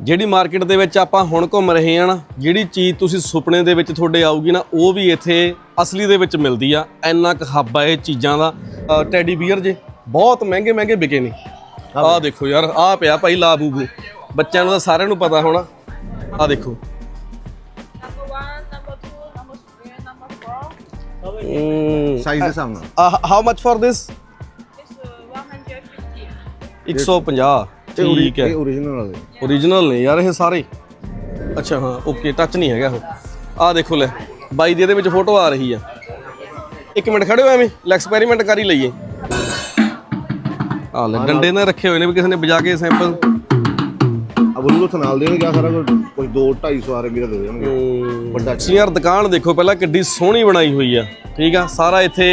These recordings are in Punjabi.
ਜਿਹੜੀ ਮਾਰਕੀਟ ਦੇ ਵਿੱਚ ਆਪਾਂ ਹੁਣ ਘੁੰਮ ਰਹੇ ਹਾਂ ਨਾ ਜਿਹੜੀ ਚੀਜ਼ ਤੁਸੀਂ ਸੁਪਨੇ ਦੇ ਵਿੱਚ ਤੁਹਾਡੇ ਆਊਗੀ ਨਾ ਉਹ ਵੀ ਇੱਥੇ ਅਸਲੀ ਦੇ ਵਿੱਚ ਮਿਲਦੀ ਆ। ਇੰਨਾ ਕੁ ਹੱਬ ਆ ਇਹ ਚੀਜ਼ਾਂ ਦਾ। ਟੈਡੀ ਬੀਅਰ ਜੇ ਬਹੁਤ ਮਹਿੰਗੇ ਮਹਿੰਗੇ ਵਿਕੇ ਨੇ। ਆਹ ਦੇਖੋ ਯਾਰ ਆਹ ਪਿਆ ਭਾਈ ਲਾ ਬੂਬੂ ਬੱਚਿਆਂ ਨੂੰ ਤਾਂ ਸਾਰਿਆਂ ਨੂੰ ਪਤਾ ਹੋਣਾ। ਆਹ ਦੇਖੋ. ਸਾਈਜ਼ ਦੇ ਹਿਸਾਬ ਨਾਲ। How much for this It's 150. 150 ਠੀਕ ਹੈ। ਇਹ origignal ਵਾਲੇ ਓਰੀਜਨਲ ਨੇ ਯਾਰ ਇਹ ਸਾਰੇ। ਅੱਛਾ ਹਾਂ ਓਕੇ ਟੱਚ ਨਹੀਂ ਹੈਗਾ ਉਹ। ਆਹ ਦੇਖੋ ਲੈ ਬਾਈ ਦੀ ਇਹਦੇ ਵਿੱਚ ਫੋਟੋ ਆ ਰਹੀ ਆ। ਇੱਕ ਮਿੰਟ ਖੜੇ ਹੋ ਐਵੇਂ ਲੈ ਐਕਸਪੈਰੀਮੈਂਟ ਕਰ ਹੀ ਲਈਏ। ਆ ਲੈ ਡੰਡੇ ਨਾਲ ਰੱਖੇ ਹੋਏ ਨੇ ਵੀ ਕਿਸੇ ਨੇ ਵਜਾ ਕੇ ਸੈਂਪਲ ਅਬ ਉਹਨੂੰ ਤਾਂ ਨਾਲ ਦੇਣਗੇ ਸਾਰਾ ਕੁਝ। ਕੋਈ 2 250 ਆਰ ਵੀ ਦਾ ਦੇਣਗੇ। ਵੱਡਾ ਯਾਰ ਦੁਕਾਨ ਦੇਖੋ ਪਹਿਲਾਂ ਕਿੱਡੀ ਸੋਹਣੀ ਬਣਾਈ ਹੋਈ ਆ। ਠੀਕ ਆ ਸਾਰਾ ਇੱਥੇ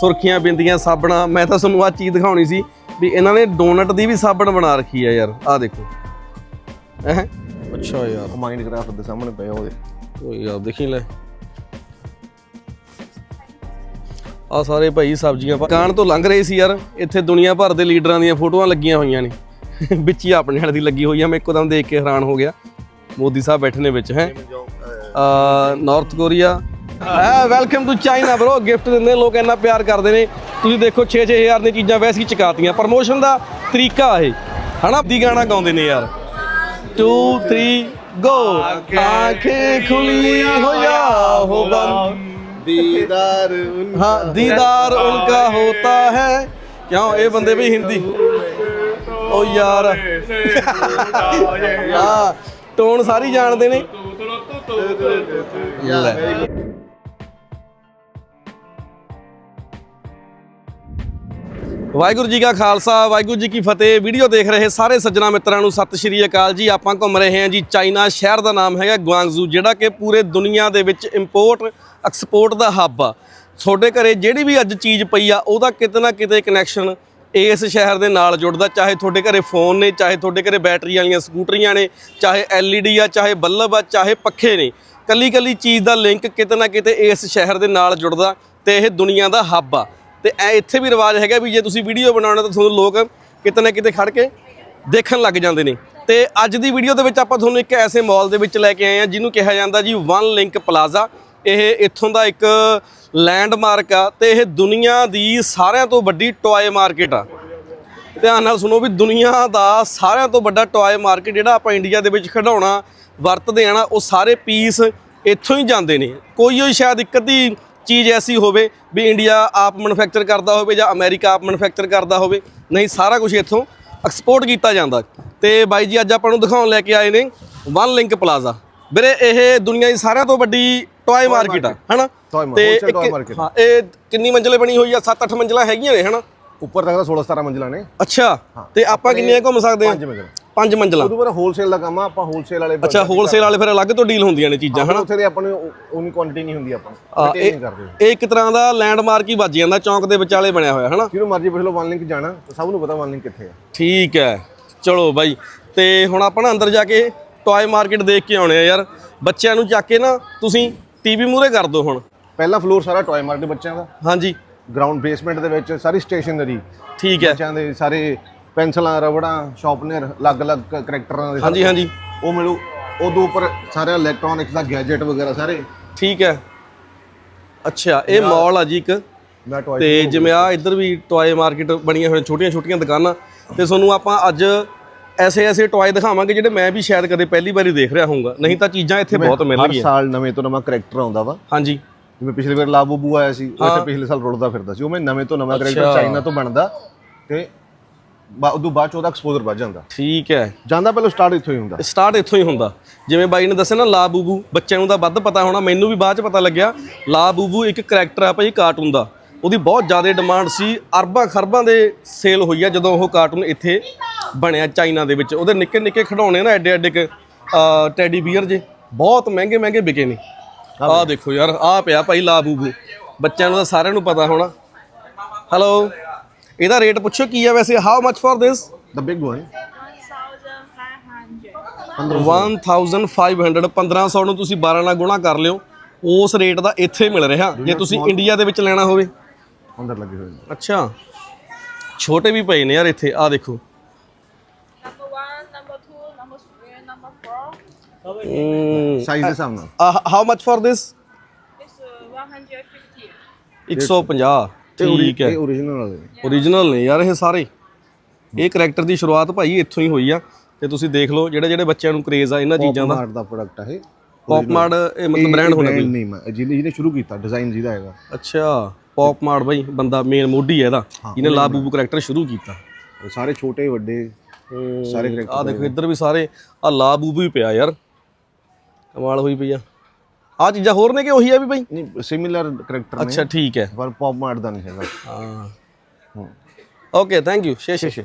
ਸੁਰਖੀਆਂ ਬਿੰਦੀਆਂ ਸਾਬਣਾ। ਮੈਂ ਤਾਂ ਤੁਹਾਨੂੰ ਆਹ ਚੀਜ਼ ਦਿਖਾਉਣੀ ਸੀ। ਵੀ ਇਹਨਾਂ ਨੇ ਡੋਨਟ ਦੀ ਵੀ ਸਾਬਣ ਬਣਾ ਰੱਖੀ ਆ ਯਾਰ ਆਹ ਦੇਖੋ। ਹੈ? ਅੱਛਾ ਯਾਰ। ਮਾਈਂਡ ਕਰਾਫਟ ਦੇ ਸਾਹਮਣੇ ਪਿਆ ਉਹਦੇ। ਓਏ ਯਾਰ ਦੇਖੀ ਲੈ। ਆ ਸਾਰੇ ਭਾਈ ਸਬਜ਼ੀਆਂ ਪਾ- ਦੁਕਾਨ ਤੋਂ ਲੰਘ ਰਹੇ ਸੀ ਯਾਰ ਇੱਥੇ ਦੁਨੀਆ ਭਰ ਦੇ ਲੀਡਰਾਂ ਦੀਆਂ ਫੋਟੋਆਂ ਲੱਗੀਆਂ ਹੋਈਆਂ ਨੇ। ਵਿੱਚ ਹੀ ਆਪਣੇ ਵਾਲੇ ਦੀ ਲੱਗੀ ਹੋਈ ਆ ਮੈਂ ਇੱਕਦਮ ਦੇਖ ਕੇ ਹੈਰਾਨ ਹੋ ਗਿਆ। ਮੋਦੀ ਸਾਹਿਬ ਬੈਠੇ ਨੇ ਵਿੱਚ ਹੈ? ਨਾਰਥ ਕੋਰੀਆ ਆ welcome to China bro gift ਦਿੰਦੇ ਲੋਕ ਇੰਨਾ ਪਿਆਰ ਕਰਦੇ ਨੇ। ਤੁਸੀਂ ਦੇਖੋ 6-6000 ਦੀਆਂ ਚੀਜ਼ਾਂ ਵੈਸੇ ਹੀ ਚਕਾਤੀਆਂ। ਪ੍ਰਮੋਸ਼ਨ ਦਾ ਤਰੀਕਾ ਇਹ। ਹਨਾ? ਦੀ ਗਾਣਾ ਗਾਉਂਦੇ ਨੇ ਯਾਰ। 2 3 ਗੋ ਆਖੇ ਖੁੱਲੀ ਹੋਇਆ ਹੋ ਬੰਦ। ਦੀਦਾਰ ਹਾਂ ਦੀਦਾਰ ਉਨਕਾ ਹੋਤਾ ਹੈ। ਕਿਉਂ? ਇਹ ਬੰਦੇ ਵੀ ਹਿੰਦੀ। ਓ ਯਾਰ। ਹਾਂ ਟੋਨ ਸਾਰੀ ਜਾਣਦੇ ਨੇ। ਵਾਹਿਗੁਰੂ ਜੀ ਕਾ ਖਾਲਸਾ, ਵਾਹਿਗੁਰੂ ਜੀ ਕੀ ਫਤਿਹ। ਵੀਡੀਓ ਦੇਖ ਰਹੇ ਸਾਰੇ ਸੱਜਣਾ ਮਿੱਤਰਾਂ ਨੂੰ ਸਤਿ ਸ਼੍ਰੀ ਅਕਾਲ ਜੀ। ਆਪਾਂ ਘੁੰਮ ਰਹੇ ਹਾਂ ਜੀ ਚਾਈਨਾ ਸ਼ਹਿਰ ਦਾ ਨਾਮ ਹੈਗਾ ਗੁਆਂਗਜ਼ੂ ਜਿਹੜਾ ਕਿ ਪੂਰੇ ਦੁਨੀਆ ਦੇ ਵਿੱਚ ਇੰਪੋਰਟ ਐਕਸਪੋਰਟ ਦਾ ਹੱਬ ਆ। ਤੁਹਾਡੇ ਘਰੇ ਜਿਹੜੀ ਵੀ ਅੱਜ ਚੀਜ਼ ਪਈ ਆ, ਉਹਦਾ ਕਿਤੇ ਨਾ ਕਿਤੇ ਕਨੈਕਸ਼ਨ ਇਸ ਸ਼ਹਿਰ ਦੇ ਨਾਲ ਜੁੜਦਾ। ਚਾਹੇ ਤੁਹਾਡੇ ਘਰੇ ਫੋਨ ਨੇ, ਚਾਹੇ ਤੁਹਾਡੇ ਘਰੇ ਬੈਟਰੀ ਵਾਲੀਆਂ ਸਕੂਟਰੀਆਂ ਨੇ, ਚਾਹੇ LED ਆ, ਚਾਹੇ ਬੱਲਬ ਆ, ਚਾਹੇ ਪੱਖੇ ਨੇ ਕੱਲੀ ਕੱਲੀ ਚੀਜ਼ ਦਾ ਲਿੰਕ ਕਿਤੇ ਨਾ ਕਿਤੇ ਇਸ ਸ਼ਹਿਰ ਦੇ ਨਾਲ ਜੁੜਦਾ ਤੇ ਇਹ ਦੁਨੀਆ ਦਾ ਹੱਬ ਆ। ਤੇ ਐ ਇੱਥੇ ਵੀ ਰਿਵਾਜ ਹੈਗਾ ਵੀ ਜੇ ਤੁਸੀਂ ਵੀਡੀਓ ਬਣਾਉਣਾ ਤਾਂ ਤੁਹਾਨੂੰ ਲੋਕ ਕਿਤੇ ਨਾ ਕਿਤੇ ਖੜ ਕੇ ਦੇਖਣ ਲੱਗ ਜਾਂਦੇ ਨੇ। ਤੇ ਅੱਜ ਦੀ ਵੀਡੀਓ ਦੇ ਵਿੱਚ ਆਪਾਂ ਤੁਹਾਨੂੰ ਇੱਕ ਐਸੇ ਮਾਲ ਦੇ ਵਿੱਚ ਲੈ ਕੇ ਆਏ ਆ ਜਿਹਨੂੰ ਕਿਹਾ ਜਾਂਦਾ ਜੀ ਵਨ ਲਿੰਕ ਪਲਾਜ਼ਾ ਇਹ ਇੱਥੋਂ ਦਾ ਇੱਕ ਲੈਂਡਮਾਰਕ ਆ ਤੇ ਇਹ ਦੁਨੀਆ ਦੀ ਸਾਰਿਆਂ ਤੋਂ ਵੱਡੀ ਟੌਏ ਮਾਰਕੀਟ ਆ। ਧਿਆਨ ਨਾਲ ਸੁਣੋ ਵੀ ਦੁਨੀਆ ਦਾ ਸਾਰਿਆਂ ਤੋਂ ਵੱਡਾ ਟੌਏ ਮਾਰਕੀਟ ਜਿਹੜਾ ਆਪਾਂ ਇੰਡੀਆ ਦੇ ਵਿੱਚ ਖਿਡੌਣਾ ਵਰਤਦੇ ਆ ਨਾ, ਉਹ ਸਾਰੇ ਪੀਸ ਇੱਥੋਂ ਹੀ ਜਾਂਦੇ ਨੇ। ਕੋਈ ਹੋਈ ਸ਼ਾਇਦ ਇੱਕ ਅੱਧੀ ਚੀਜ਼ ਐਸੀ ਹੋਵੇ ਵੀ ਇੰਡੀਆ ਆਪ ਮੈਨੂਫੈਕਚਰ ਕਰਦਾ ਹੋਵੇ ਜਾਂ ਅਮਰੀਕਾ ਆਪ ਮੈਨੂਫੈਕਚਰ ਕਰਦਾ ਹੋਵੇ ਨਹੀਂ ਸਾਰਾ ਕੁਝ ਇੱਥੋਂ ਐਕਸਪੋਰਟ ਕੀਤਾ ਜਾਂਦਾ। ਤੇ ਬਾਈ ਜੀ ਅੱਜ ਆਪਾਂ ਨੂੰ ਦਿਖਾਉਣ ਲੈ ਕੇ ਆਏ ਨੇ ਵਨ ਲਿੰਕ ਪਲਾਜ਼ਾ ਵੀਰੇ ਇਹ ਦੁਨੀਆ ਦੀ ਸਾਰਿਆਂ ਤੋਂ ਵੱਡੀ ਟੌਏ ਮਾਰਕੀਟ ਆ ਹਨਾ? ਤੇ ਇੱਕ-। ਹਾਂ ਇਹ ਕਿੰਨੀ ਮੰਜ਼ਲੇ ਬਣੀ ਹੋਈ ਆ? 7-8 ਮੰਜ਼ਲਾਂ ਹੈਗੀਆਂ ਨੇ ਹਨਾ? ਉੱਪਰ ਤੱਕ ਤਾਂ 16 17 ਮੰਜ਼ਿਲਾਂ ਨੇ। ਅੱਛਾ ਤੇ ਆਪਾਂ ਕਿੰਨੀਆਂ ਘੁੰਮ ਸਕਦੇ ਹਾਂ? ਪੰਜ ਮੰਜ਼ਿਲਾਂ। ਪੰਜ ਮੰਜ਼ਲਾਂ। ਉਦੋਂ ਬਾਅਦ ਹੋਲਸੇਲ ਦਾ ਕੰਮ ਆ ਆਪਾਂ ਹੋਲਸੇਲ ਵਾਲੇ ਅੱਛਾ ਹੋਲਸੇਲ ਵਾਲੇ ਫਿਰ ਅਲੱਗ ਤੋਂ ਡੀਲ ਹੁੰਦੀਆਂ ਨੇ ਚੀਜ਼ਾਂ ਹਨਾ? ਉੱਥੇ ਦੇ ਆਪਾਂ ਨੂੰ ਉਨੀ ਕੁਆਂਟੀਟੀ ਨਹੀਂ ਹੁੰਦੀ ਆਪਾਂ। ਆ, ਨੂੰ ਇਹ ਨਹੀਂ ਕਰਦੇ। ਇਹ ਇੱਕ ਤਰ੍ਹਾਂ ਦਾ ਲੈਂਡਮਾਰਕ ਹੀ ਵੱਜ ਜਾਂਦਾ ਚੌਂਕ ਦੇ ਵਿਚਾਲੇ ਬਣਿਆ ਹੋਇਆ ਹਨਾ? ਜਿਹਨੂੰ ਮਰਜ਼ੀ ਪੁੱਛ ਲਓ ਵਨ ਲਿੰਕ ਜਾਣਾ ਸਭ ਨੂੰ ਪਤਾ ਵਨ ਲਿੰਕ ਕਿੱਥੇ ਆ। ਠੀਕ ਹੈ ਚਲੋ ਬਾਈ। ਤੇ ਹੁਣ ਆਪਾਂ ਨਾ ਅੰਦਰ ਜਾ ਕੇ ਟੌਏ ਮਾਰਕੀਟ ਦੇਖ ਕੇ ਆਉਣੇ ਆ ਯਾਰ। ਬੱਚਿਆਂ ਨੂੰ ਚੱਕ ਕੇ ਨਾ ਤੁਸੀਂ ਟੀਵੀ ਮੂਹਰੇ ਕਰ ਦਿਓ ਹੁਣ। ਪਹਿਲਾ ਫਲੋਰ ਸਾਰਾ ਟੌਏ ਮਾਰਕੀਟ ਬੱਚਿਆਂ ਦਾ। ਹਾਂਜੀ। ਗਰਾਊਂਡ ਬੇਸਮੈਂਟ ਦੇ ਵਿੱਚ ਸਾਰੀ ਸਟੇਸ਼ਨਰੀ ਠੀਕ ਹੈ। ਬੱਚਿਆਂ ਦੇ ਸਾਰੇ ਪੈਨਸਲਾਂ ਰਬੜਾਂ ਸ਼ਾਰਪਨਰ ਅਲੱਗ-ਅਲੱਗ ਕਰੈਕਟਰਾਂ ਦੇ ਹਾਂਜੀ ਹਾਂਜੀ। ਉਹ ਮਿਲੂ ਉਦੋਂ ਉੱਪਰ ਸਾਰੇ ਇਲੈਕਟ੍ਰੋਨਿਕਸ ਦਾ ਗੈਜਟ ਵਗੈਰਾ ਸਾਰੇ। ਠੀਕ ਹੈ। ਅੱਛਾ ਇਹ ਮਾਲ ਆ ਜੀ ਇੱਕ। ਤੇ ਜਿਵੇਂ ਆ ਇੱਧਰ ਵੀ ਟੌਏ ਮਾਰਕੀਟ ਬਣੀਆਂ ਹੋਈਆਂ ਛੋਟੀਆਂ ਛੋਟੀਆਂ ਦੁਕਾਨਾਂ। ਤੇ ਤੁਹਾਨੂੰ ਆਪਾਂ ਅੱਜ ਐਸੇ ਐਸੇ ਟੌਏ ਦਿਖਾਵਾਂਗੇ ਜਿਹੜੇ ਮੈਂ ਵੀ ਸ਼ਾਇਦ ਕਦੇ ਪਹਿਲੀ ਵਾਰੀ ਦੇਖ ਰਿਹਾ ਹੋਊਗਾ। ਨਹੀਂ ਤਾਂ ਚੀਜ਼ਾਂ ਇੱਥੇ ਬਹੁਤ ਹਰ ਮਿਲਣਗੀਆਂ ਸਾਲ ਨਵੇਂ ਤੋਂ ਨਵਾਂ ਕਰੈਕਟਰ ਆਉਂਦਾ ਵਾ। ਹਾਂਜੀ। ਜਿਵੇਂ ਪਿਛਲੇ ਵਾਰ ਲਾਬੂਬੂ ਆਇਆ ਸੀ ਉਹ ਇੱਥੇ ਪਿਛਲੇ ਸਾਲ ਰੁੜਦਾ ਫਿਰਦਾ ਸੀ। ਉਹ ਮੈਂ ਨਵੇਂ ਤੋਂ ਨਵਾਂ ਕਰੈਕਟਰ ਚਾਈਨਾ ਤੋਂ ਬਣਦਾ। ਤੇ ਬਾ- ਉਦੋਂ ਬਾਅਦ ਚ ਉਹਦਾ ਐਕਸਪੋਜ਼ਰ ਵੱਧ ਜਾਂਦਾ। ਠੀਕ ਹੈ। ਜਾਂਦਾ ਪਹਿਲਾਂ ਸਟਾਰਟ ਇੱਥੋਂ ਹੀ ਹੁੰਦਾ। ਸਟਾਰਟ ਇੱਥੋਂ ਹੀ ਹੁੰਦਾ। ਜਿਵੇਂ ਬਾਈ ਨੇ ਦੱਸਿਆ ਨਾ ਲਾ ਬੂਬੂ ਬੱਚਿਆਂ ਨੂੰ ਤਾਂ ਵੱਧ ਪਤਾ ਹੋਣਾ ਮੈਨੂੰ ਵੀ ਬਾਅਦ ਚ ਪਤਾ ਲੱਗਿਆ ਲਾ ਬੂਬੂ ਇੱਕ ਕਰੈਕਟਰ ਆ ਭਾਈ ਕਾਰਟੂਨ ਦਾ। ਉਹਦੀ ਬਹੁਤ ਜ਼ਿਆਦਾ ਡਿਮਾਂਡ ਸੀ ਅਰਬਾਂ ਖਰਬਾਂ ਦੇ ਸੇਲ ਹੋਈ ਆ ਜਦੋਂ ਉਹ ਕਾਰਟੂਨ ਇੱਥੇ ਬਣਿਆ ਚਾਈਨਾ ਦੇ ਵਿੱਚ। ਉਹਦੇ ਨਿੱਕੇ ਨਿੱਕੇ ਖਿਡੌਣੇ ਨਾ ਐਡੇ ਐਡੇ ਟੈਡੀ ਬੀਅਰ ਜੇ ਬਹੁਤ ਮਹਿੰਗੇ ਮਹਿੰਗੇ ਵਿਕੇ ਨੇ। ਆਹ ਦੇਖੋ ਯਾਰ ਆਹ ਪਿਆ ਭਾਈ ਲਾ ਬੂਬੂ। ਬੱਚਿਆਂ ਨੂੰ ਤਾਂ ਸਾਰਿਆਂ ਨੂੰ ਪਤਾ ਹੋਣਾ। ਹੈਲੋ ਇਹਦਾ ਰੇਟ ਪੁੱਛੋ ਕੀ ਆ ਵੈਸੇ? How much for this the big one 1,500. 1500 1500 ਨੂੰ ਤੁਸੀਂ 12 ਨਾਲ ਗੁਣਾ ਕਰ ਲਿਓ। ਉਸ ਰੇਟ ਦਾ ਇੱਥੇ ਮਿਲ ਰਿਹਾ ਜੇ ਤੁਸੀਂ ਇੰਡੀਆ ਦੇ ਵਿੱਚ ਲੈਣਾ ਹੋਵੇ। ਅੰਦਰ ਲੱਗੇ ਹੋਏ ਨੇ। ਅੱਛਾ। ਛੋਟੇ ਵੀ ਪਏ ਨੇ ਯਾਰ ਇੱਥੇ ਆਹ ਦੇਖੋ। Number one, number two, number three, number four. Size ਦੇ ਹਿਸਾਬ ਨਾਲ how much for this It's uh, 150. 150 ਠੀਕ ਹੈ। ਇਹ origignal ਵਾਲੇ ਨੇ। ਓਰੀਜਨਲ ਨੇ ਯਾਰ ਇਹ ਸਾਰੇ। ਇਹ ਕਰੈਕਟਰ ਦੀ ਸ਼ੁਰੂਆਤ ਭਾਈ ਇੱਥੋਂ ਹੀ ਹੋਈ ਆ। ਤੇ ਤੁਸੀਂ ਦੇਖ ਲਓ ਜਿਹੜੇ ਜਿਹੜੇ ਬੱਚਿਆਂ ਨੂੰ ਕ੍ਰੇਜ਼ ਆ ਇਹਨਾਂ ਚੀਜ਼ਾਂ ਦਾ। ਮਾਰਟ ਦਾ ਪ੍ਰੋਡਕਟ ਹੈ ਇਹ। ਪੌਪ ਮਾਰਟ ਇਹ ਮਤਲਬ ਬ੍ਰਾਂਡ ਹੋਣਾ ਕੋਈ? ਨਹੀਂ ਮੈਂ। ਜਿਹਨੇ ਜਿਹਨੇ ਸ਼ੁਰੂ ਕੀਤਾ ਡਿਜ਼ਾਈਨ ਜਿਹਦਾ ਹੈਗਾ। ਅੱਛਾ ਪੌਪ ਮਾਰਟ ਬਾਈ ਬੰਦਾ ਮੇਨ ਮੋਢੀ ਹੈ ਇਹਦਾ ਇਹਨੇ ਲਾ ਬੂਬੂ ਕਰੈਕਟਰ ਸ਼ੁਰੂ ਕੀਤਾ। ਸਾਰੇ ਛੋਟੇ ਵੱਡੇ ਸਾਰੇ ਕਰੈਕਟਰ ਆ ਦੇਖੋ ਇੱਧਰ ਵੀ ਸਾਰੇ ਆ ਲਾ ਬੂਬੂ ਹੀ ਪਿਆ ਯਾਰ। ਕਮਾਲ ਹੋਈ ਪਈ ਆ। ਆ ਚੀਜ਼ਾਂ ਹੋਰ ਨੇ ਕਿ ਉਹੀ ਆ ਵੀ ਬਾਈ? ਨਹੀਂ ਸਿਮਿਲਰ ਕਰੈਕਟਰ ਨੇ। ਅੱਛਾ ਠੀਕ ਹੈ। ਪਰ ਪੌਪ ਮਾਰਟ ਦਾ ਨਹੀਂ ਹੈਗਾ। ਹਾਂ। ਓਕੇ ਥੈਂਕ ਯੂ ਸ਼ੇ ਸ਼ੇ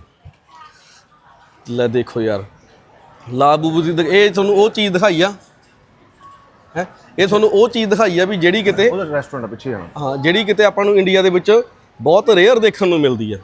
ਲੈ ਦੇਖੋ ਯਾਰ। ਲਾ ਬੂਬੂ ਦੀ ਦਿਖ- ਇਹ ਤੁਹਾਨੂੰ ਉਹ ਚੀਜ਼ ਦਿਖਾਈ ਆ। ਹੈ? ਇਹ ਤੁਹਾਨੂੰ ਉਹ ਚੀਜ਼ ਦਿਖਾਈ ਆ ਵੀ ਜਿਹੜੀ ਕਿਤੇ ਉਹਦਾ ਰੈਸਟੋਰੈਂਟ ਪਿੱਛੇ ਜਾਣਾ। ਹਾਂ ਜਿਹੜੀ ਕਿਤੇ ਆਪਾਂ ਨੂੰ ਇੰਡੀਆ ਦੇ ਵਿੱਚ ਬਹੁਤ ਰੇਅਰ ਦੇਖਣ ਨੂੰ ਮਿਲਦੀ ਆ।